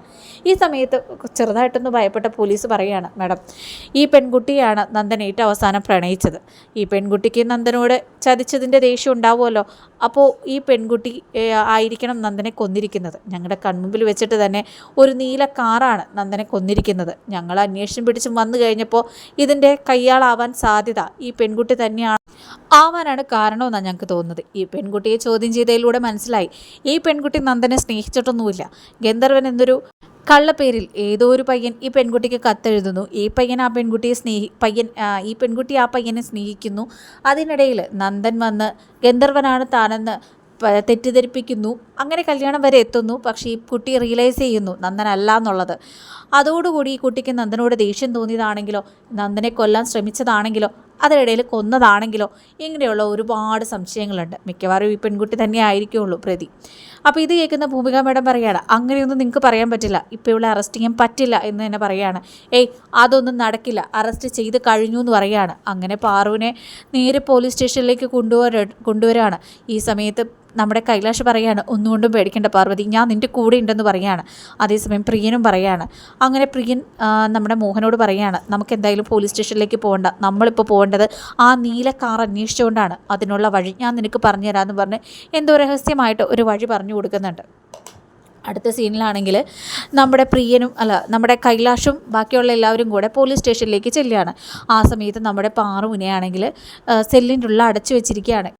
ഈ സമയത്ത് ചെറുതായിട്ടൊന്ന് ഭയപ്പെട്ട പോലീസ് പറയുകയാണ് മാഡം ഈ പെൺകുട്ടിയാണ് നന്ദൻ ഏറ്റവും അവസാനം പ്രണയിച്ചത്. ഈ പെൺകുട്ടിക്ക് നന്ദനോട് ചതിച്ചതിന്റെ ദേഷ്യം ഉണ്ടാവുമല്ലോ. അപ്പോൾ ഈ പെൺകുട്ടി ആയിരിക്കണം നന്ദനെ കൊന്നിരിക്കുന്നത്. ഞങ്ങളുടെ കൺമുമ്പിൽ വെച്ചിട്ട് തന്നെ ഒരു നീല കാറാണ് നന്ദനെ കൊന്നിരിക്കുന്നത്. ഞങ്ങൾ അന്വേഷണം പിടിച്ച് വന്നു കഴിഞ്ഞപ്പോൾ ഇതിന്റെ കയ്യാളാവാൻ സാധ്യത ഈ പെൺകുട്ടി തന്നെയാണ്. ആവാനാണ് കാരണമെന്നാണ് ഞങ്ങൾക്ക് തോന്നുന്നത്. ഈ പെൺകുട്ടിയെ ചോദ്യം ചെയ്തതിലൂടെ മനസ്സിലായി. ഈ പെൺകുട്ടി നന്ദനെ സ്നേഹിച്ചിട്ടൊന്നുമില്ല. ഗന്ധർവൻ എന്നൊരു കള്ളപ്പേരിൽ ഏതോ ഒരു പയ്യൻ ഈ പെൺകുട്ടിക്ക് കത്തെഴുതുന്നു. ഈ പയ്യൻ ആ പെൺകുട്ടിയെ സ്നേഹി പയ്യൻ ഈ പെൺകുട്ടി ആ പയ്യനെ സ്നേഹിക്കുന്നു. അതിനിടയിൽ നന്ദൻ വന്ന് ഗന്ധർവനാണ് താനെന്ന് തെറ്റിദ്ധരിപ്പിക്കുന്നു. അങ്ങനെ കല്യാണം വരെ എത്തുന്നു. പക്ഷേ ഈ കുട്ടി റിയലൈസ് ചെയ്യുന്നു നന്ദനല്ല എന്നുള്ളത്. അതോടുകൂടി ഈ കുട്ടിക്ക് നന്ദനോട് ദേഷ്യം തോന്നിയതാണെങ്കിലോ നന്ദനെ കൊല്ലാൻ ശ്രമിച്ചതാണെങ്കിലോ അതിനിടയിൽ കൊന്നതാണെങ്കിലോ ഇങ്ങനെയുള്ള ഒരുപാട് സംശയങ്ങളുണ്ട്. മിക്കവാറും ഈ പെൺകുട്ടി തന്നെ ആയിരിക്കുള്ളൂ പ്രതി. അപ്പോൾ ഇത് കേൾക്കുന്ന ഭൂമിക മേഡം പറയുകയാണ് അങ്ങനെയൊന്നും നിങ്ങൾക്ക് പറയാൻ പറ്റില്ല. ഇപ്പോൾ ഇവിടെ അറസ്റ്റ് ചെയ്യാൻ പറ്റില്ല എന്ന് തന്നെ പറയുകയാണ്. ഏയ് അതൊന്നും നടക്കില്ല. അറസ്റ്റ് ചെയ്ത് കഴിഞ്ഞു എന്ന് പറയുകയാണ്. അങ്ങനെ പാറുവിനെ നേരെ പോലീസ് സ്റ്റേഷനിലേക്ക് കൊണ്ടുവര കൊണ്ടുവരാണ് ഈ സമയത്ത് നമ്മുടെ കൈലാഷ് പറയാണ് ഒന്നുകൊണ്ടും പേടിക്കേണ്ട പാർവതി. ഞാൻ നിന്റെ കൂടെ ഉണ്ടെന്ന് പറയാണ് അതേസമയം പ്രിയനും പറയാണ് അങ്ങനെ പ്രിയൻ നമ്മുടെ മോഹനോട് പറയാണ് നമുക്ക് എന്തായാലും പോലീസ് സ്റ്റേഷനിലേക്ക് പോകണ്ട. നമ്മളിപ്പോൾ പോകേണ്ടത് ആ നീല കാർ അന്വേഷിച്ചുകൊണ്ടാണ്. അതിനുള്ള വഴി ഞാൻ നിനക്ക് പറഞ്ഞു തരാമെന്ന് പറഞ്ഞ് എന്തോ രഹസ്യമായിട്ട് ഒരു വഴി പറഞ്ഞു കൊടുക്കുന്നുണ്ട്. അടുത്ത സീനിലാണെങ്കിൽ നമ്മുടെ പ്രിയനും അല്ല നമ്മുടെ കൈലാഷും ബാക്കിയുള്ള എല്ലാവരും കൂടെ പോലീസ് സ്റ്റേഷനിലേക്ക് ചെല്ലുകയാണ്. ആ സമയത്ത് നമ്മുടെ പാറുവിനെയാണെങ്കിൽ സെല്ലിന്റെ ഉള്ള അടച്ചു വെച്ചിരിക്കുകയാണ്.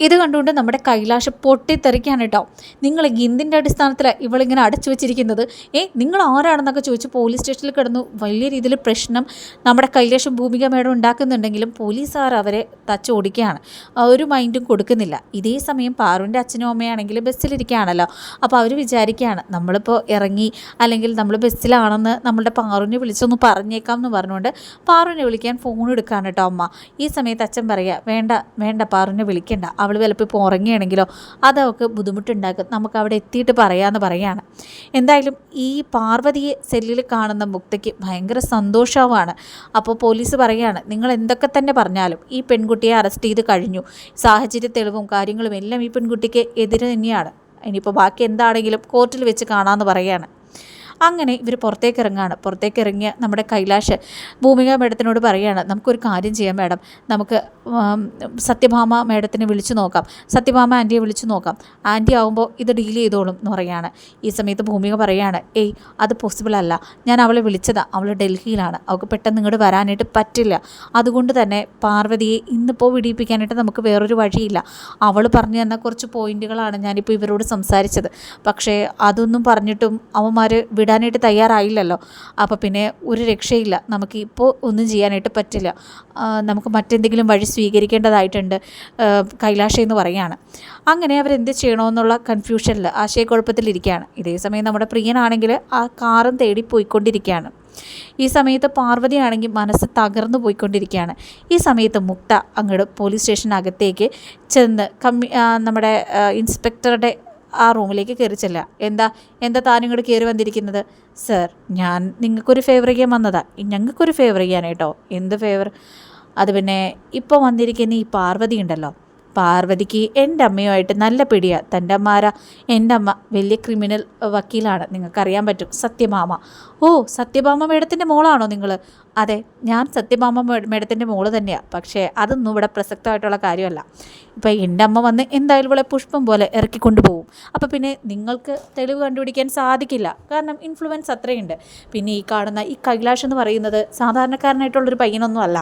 ഇത് കണ്ടുകൊണ്ട് നമ്മുടെ കൈലാഷ് പൊട്ടിത്തെറിക്കാണ് കേട്ടോ നിങ്ങൾ എന്തിന്റെ അടിസ്ഥാനത്തിലാണ് ഇവളിങ്ങനെ അടച്ചു വെച്ചിരിക്കുന്നത്. ഏ നിങ്ങൾ ആരാണെന്നൊക്കെ ചോദിച്ച് പോലീസ് സ്റ്റേഷനിൽ കിടന്നു വലിയ രീതിയിൽ പ്രശ്നം നമ്മുടെ കൈലാഷും ഭൂമിക മേഡം ഉണ്ടാക്കുന്നുണ്ടെങ്കിലും പോലീസുകാർ അവരെ തച്ചോടിക്കുകയാണ് ഒരു മൈൻഡും കൊടുക്കുന്നില്ല. ഇതേ സമയം പാറുവിന്റെ അച്ഛനും അമ്മയാണെങ്കിൽ ബസ്സിലിരിക്കുകയാണല്ലോ. അപ്പോൾ അവർ വിചാരിക്കുകയാണ് നമ്മളിപ്പോൾ ഇറങ്ങി അല്ലെങ്കിൽ നമ്മൾ ബസ്സിലാണെന്ന് നമ്മളുടെ പാറുവിനെ വിളിച്ചൊന്ന് പറഞ്ഞേക്കാം എന്ന് പറഞ്ഞുകൊണ്ട് പാറുവിനെ വിളിക്കാൻ ഫോൺ എടുക്കുകയാണ് കേട്ടോ അമ്മ. ഈ സമയത്ത് അച്ഛൻ പറയുക വേണ്ട വേണ്ട പാറുവിനെ വിളിക്കണ്ട. അവൾ ചിലപ്പോൾ ഇപ്പോൾ ഉറങ്ങിയാണെങ്കിലോ അത് ബുദ്ധിമുട്ടുണ്ടാക്കും. നമുക്ക് അവിടെ എത്തിയിട്ട് പറയാമെന്ന് പറയാണ് എന്തായാലും ഈ പാർവതിയെ സെല്ലിൽ കാണുന്ന മുക്തയ്ക്ക് ഭയങ്കര സന്തോഷവുമാണ്. അപ്പോൾ പോലീസ് പറയുകയാണ് നിങ്ങൾ എന്തൊക്കെ തന്നെ പറഞ്ഞാലും ഈ പെൺകുട്ടിയെ അറസ്റ്റ് ചെയ്ത് കഴിഞ്ഞു. സാഹചര്യ തെളിവും കാര്യങ്ങളും എല്ലാം ഈ പെൺകുട്ടിക്ക് എതിര് തന്നെയാണ്. ഇനിയിപ്പോൾ ബാക്കി എന്താണെങ്കിലും കോർട്ടിൽ വെച്ച് കാണാമെന്ന് പറയാണ് അങ്ങനെ ഇവർ പുറത്തേക്ക് ഇറങ്ങുകയാണ് പുറത്തേക്ക് ഇറങ്ങിയ നമ്മുടെ കൈലാഷ് ഭൂമിക മേഡത്തിനോട് പറയുകയാണ് നമുക്കൊരു കാര്യം ചെയ്യാം മേഡം. നമുക്ക് സത്യഭാമ മേഡത്തിനെ വിളിച്ചു നോക്കാം. സത്യഭാമ ആന്റിയെ വിളിച്ചു നോക്കാം. ആന്റി ആവുമ്പോൾ ഇത് ഡീൽ ചെയ്തോളും എന്ന് പറയുകയാണ്. ഈ സമയത്ത് ഭൂമിക പറയുകയാണ് ഏയ് അത് പോസിബിൾ അല്ല. ഞാൻ അവളെ വിളിച്ചതാ. അവൾ ഡൽഹിയിലാണ്. അവൾക്ക് പെട്ടെന്ന് ഇങ്ങോട്ട് വരാനായിട്ട് പറ്റില്ല. അതുകൊണ്ട് തന്നെ പാർവതിയെ ഇന്നിപ്പോൾ വിടിയിപ്പിക്കാനായിട്ട് നമുക്ക് വേറൊരു വഴിയില്ല. അവൾ പറഞ്ഞു തന്ന കുറച്ച് പോയിന്റുകളാണ് ഞാനിപ്പോൾ ഇവരോട് സംസാരിച്ചത്. പക്ഷേ അതൊന്നും പറഞ്ഞിട്ടും അവന്മാർ വിടാനായിട്ട് തയ്യാറായില്ലല്ലോ. അപ്പോൾ പിന്നെ ഒരു രക്ഷയില്ല. നമുക്ക് ഇപ്പോൾ ഒന്നും ചെയ്യാനായിട്ട് പറ്റില്ല. നമുക്ക് മറ്റെന്തെങ്കിലും വഴി സ്വീകരിക്കേണ്ടതായിട്ടുണ്ട് കൈലാഷ എന്ന് പറയുകയാണ് അങ്ങനെ അവരെന്ത് ചെയ്യണമെന്നുള്ള കൺഫ്യൂഷനിൽ ആശയക്കുഴപ്പത്തിലിരിക്കുകയാണ്. ഇതേ സമയം നമ്മുടെ പ്രിയനാണെങ്കിൽ ആ കാറും തേടി പോയിക്കൊണ്ടിരിക്കുകയാണ്. ഈ സമയത്ത് പാർവതിയാണെങ്കിൽ മനസ്സ് തകർന്നു പോയിക്കൊണ്ടിരിക്കുകയാണ്. ഈ സമയത്ത് മുക്ത അങ്ങോട്ട് പോലീസ് സ്റ്റേഷനകത്തേക്ക് ചെന്ന് കമ്മി നമ്മുടെ ഇൻസ്പെക്ടറുടെ ആ റൂമിലേക്ക് കയറി ചെല്ലുക. എന്താ? എന്താ താനും ഇങ്ങോട്ട് കയറി വന്നിരിക്കുന്നത്? സർ ഞാൻ നിങ്ങൾക്കൊരു ഫേവർ ചെയ്യാൻ വന്നതാ. ഞങ്ങൾക്കൊരു ഫേവർ ചെയ്യാനേട്ടോ എന്ത് ഫേവർ അത് പിന്നെ ഇപ്പോൾ വന്നിരിക്കുന്ന ഈ പാർവതി ഉണ്ടല്ലോ. പാർവതിക്ക് എന്റെ അമ്മയുമായിട്ട് നല്ല പിടിയാണ് തന്റെ അമ്മാര എന്റെ അമ്മ വലിയ ക്രിമിനൽ വക്കീലാണ്. നിങ്ങൾക്കറിയാൻ പറ്റും. സത്യഭാമ. ഓ സത്യഭാമ മേഡത്തിന്റെ മോളാണോ നിങ്ങൾ അതെ ഞാൻ സത്യഭാമ മേഡത്തിന്റെ മോൾ തന്നെയാണ് പക്ഷേ അതൊന്നും ഇവിടെ പ്രസക്തമായിട്ടുള്ള കാര്യമല്ല. ഇപ്പം എന്റെ അമ്മ വന്ന് എന്തായാലും ഇവിടെ പുഷ്പം പോലെ ഇറക്കിക്കൊണ്ട് പോകും അപ്പോൾ പിന്നെ നിങ്ങൾക്ക് തെളിവ് കണ്ടുപിടിക്കാൻ സാധിക്കില്ല. കാരണം ഇൻഫ്ലുവൻസ് അത്രയുണ്ട്. പിന്നെ ഈ കാണുന്ന ഈ കൈലാഷ് എന്ന് പറയുന്നത് സാധാരണക്കാരനായിട്ടുള്ളൊരു പയ്യനൊന്നും അല്ല.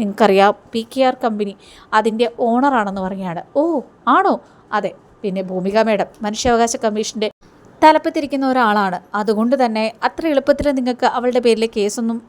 നിങ്ങൾക്കറിയാം പി കെ ആർ കമ്പനി അതിന്റെ ഓണറാണെന്ന് പറയുകയാണ്. ഓ ആണോ? അതെ പിന്നെ ഭൂമിക മേഡം മനുഷ്യാവകാശ കമ്മീഷന്റെ തലപ്പത്തിരിക്കുന്ന ഒരാളാണ്. അതുകൊണ്ട് തന്നെ അത്ര എളുപ്പത്തിൽ നിങ്ങൾക്ക് അവളുടെ പേരിൽ കേസൊന്നും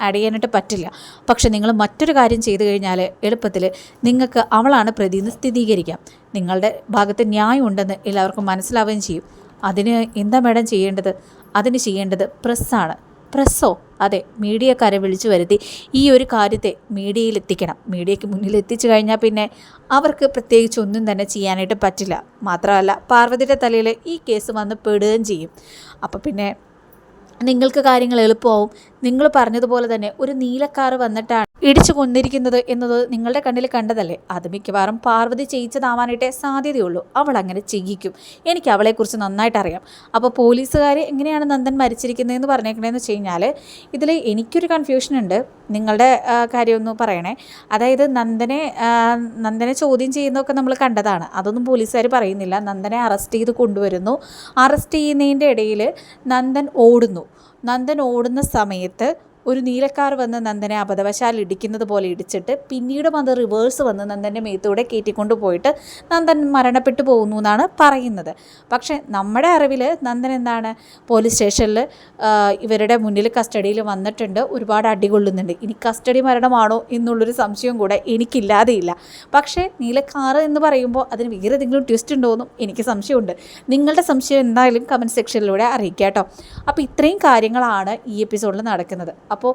ആഡ് ചെയ്യാനായിട്ട് പറ്റില്ല. പക്ഷെ നിങ്ങൾ മറ്റൊരു കാര്യം ചെയ്തു കഴിഞ്ഞാൽ എളുപ്പത്തിൽ നിങ്ങൾക്ക് അവളാണ് പ്രതിന്ന് സ്ഥിരീകരിക്കാം. നിങ്ങളുടെ ഭാഗത്ത് ന്യായം ഉണ്ടെന്ന് എല്ലാവർക്കും മനസ്സിലാവുകയും ചെയ്യും. അതിന് എന്താ മേഡം ചെയ്യേണ്ടത്? അതിന് ചെയ്യേണ്ടത് പ്രസ്സാണ് പ്രസ്സോ? അതെ മീഡിയക്കാരെ വിളിച്ചു വരുത്തി ഈ ഒരു കാര്യത്തെ മീഡിയയിൽ എത്തിക്കണം മീഡിയയ്ക്ക് മുന്നിൽ എത്തിച്ചു കഴിഞ്ഞാൽ പിന്നെ അവർക്ക് പ്രത്യേകിച്ച് ഒന്നും തന്നെ ചെയ്യാനായിട്ട് പറ്റില്ല. മാത്രമല്ല പാർവതിയുടെ തലയിൽ ഈ കേസ് വന്ന് പെടുകയും ചെയ്യും. അപ്പോൾ പിന്നെ നിങ്ങൾക്ക് കാര്യങ്ങൾ എളുപ്പമാവും. നിങ്ങൾ പറഞ്ഞതുപോലെ തന്നെ ഒരു നീലക്കാറ് വന്നിട്ടാണ് ഇടിച്ചു കൊന്നിരിക്കുന്നത് എന്നത് നിങ്ങളുടെ കണ്ണിൽ കണ്ടതല്ലേ? അത് മിക്കവാറും പാർവതി ചെയ്യിച്ചതാവാനായിട്ടേ സാധ്യതയുള്ളൂ. അവൾ അങ്ങനെ ചെയ്യിക്കും. എനിക്ക് അവളെക്കുറിച്ച് നന്നായിട്ട് അറിയാം. അപ്പോൾ പോലീസുകാർ എങ്ങനെയാണ് നന്ദൻ മരിച്ചിരിക്കുന്നതെന്ന് പറഞ്ഞേക്കണേന്ന് വെച്ച് കഴിഞ്ഞാൽ ഇതിൽ എനിക്കൊരു കൺഫ്യൂഷൻ ഉണ്ട്. നിങ്ങളുടെ കാര്യമൊന്ന് പറയണേ. അതായത് നന്ദനെ നന്ദനെ ചോദ്യം ചെയ്യുന്നതൊക്കെ നമ്മൾ കണ്ടതാണ്. അതൊന്നും പോലീസുകാർ പറയുന്നില്ല. നന്ദനെ അറസ്റ്റ് ചെയ്ത് കൊണ്ടുവരുന്നു. അറസ്റ്റ് ചെയ്യുന്നതിന്റെ ഇടയിൽ നന്ദൻ ഓടുന്നു. നന്ദൻ ഓടുന്ന സമയത്ത് സമയത്ത് ഒരു നീലക്കാർ വന്ന് നന്ദനെ അബദ്ധവശാൽ ഇടിക്കുന്നത് പോലെ ഇടിച്ചിട്ട് പിന്നീടും അത് റിവേഴ്സ് വന്ന് നന്ദന്റെ മേത്തൂടെ കയറ്റിക്കൊണ്ട് പോയിട്ട് നന്ദൻ മരണപ്പെട്ടു പോകുന്നു എന്നാണ് പറയുന്നത്. പക്ഷേ നമ്മുടെ അറിവിൽ നന്ദൻ എന്താണ്? പോലീസ് സ്റ്റേഷനിൽ ഇവരുടെ മുന്നിൽ കസ്റ്റഡിയിൽ വന്നിട്ടുണ്ട്. ഒരുപാട് അടികൊള്ളുന്നുണ്ട് ഇനി കസ്റ്റഡി മരണമാണോ എന്നുള്ളൊരു സംശയം കൂടെ എനിക്കില്ലാതെയില്ല പക്ഷേ നീലക്കാറ് എന്ന് പറയുമ്പോൾ അതിന് വേറെ എന്തെങ്കിലും ട്വിസ്റ്റ് ഉണ്ടോ എന്നും എനിക്ക് സംശയമുണ്ട്. നിങ്ങളുടെ സംശയം എന്തായാലും കമന്റ് സെക്ഷനിലൂടെ അറിയിക്കുക കേട്ടോ അപ്പോൾ ഇത്രയും കാര്യങ്ങളാണ് ഈ എപ്പിസോഡിൽ നടക്കുന്നത്. അപ്പോൾ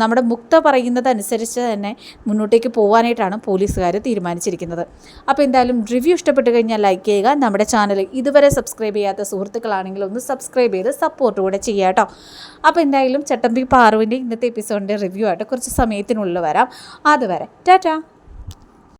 നമ്മുടെ മുക്ത പറയുന്നത് അനുസരിച്ച് തന്നെ മുന്നോട്ടേക്ക് പോകാനായിട്ടാണ് പോലീസുകാർ തീരുമാനിച്ചിരിക്കുന്നത്. അപ്പോൾ എന്തായാലും റിവ്യൂ ഇഷ്ടപ്പെട്ട് കഴിഞ്ഞാൽ ലൈക്ക് ചെയ്യുക. നമ്മുടെ ചാനൽ ഇതുവരെ സബ്സ്ക്രൈബ് ചെയ്യാത്ത സുഹൃത്തുക്കളാണെങ്കിൽ ഒന്ന് സബ്സ്ക്രൈബ് ചെയ്ത് സപ്പോർട്ട് കൂടെ ചെയ്യുക കേട്ടോ. അപ്പോൾ എന്തായാലും ചട്ടമ്പി പാറുവിന്റെ ഇന്നത്തെ എപ്പിസോഡിന്റെ റിവ്യൂ ആയിട്ട് കുറച്ച് സമയത്തിനുള്ളിൽ വരാം. അതുവരെ ടാറ്റാ!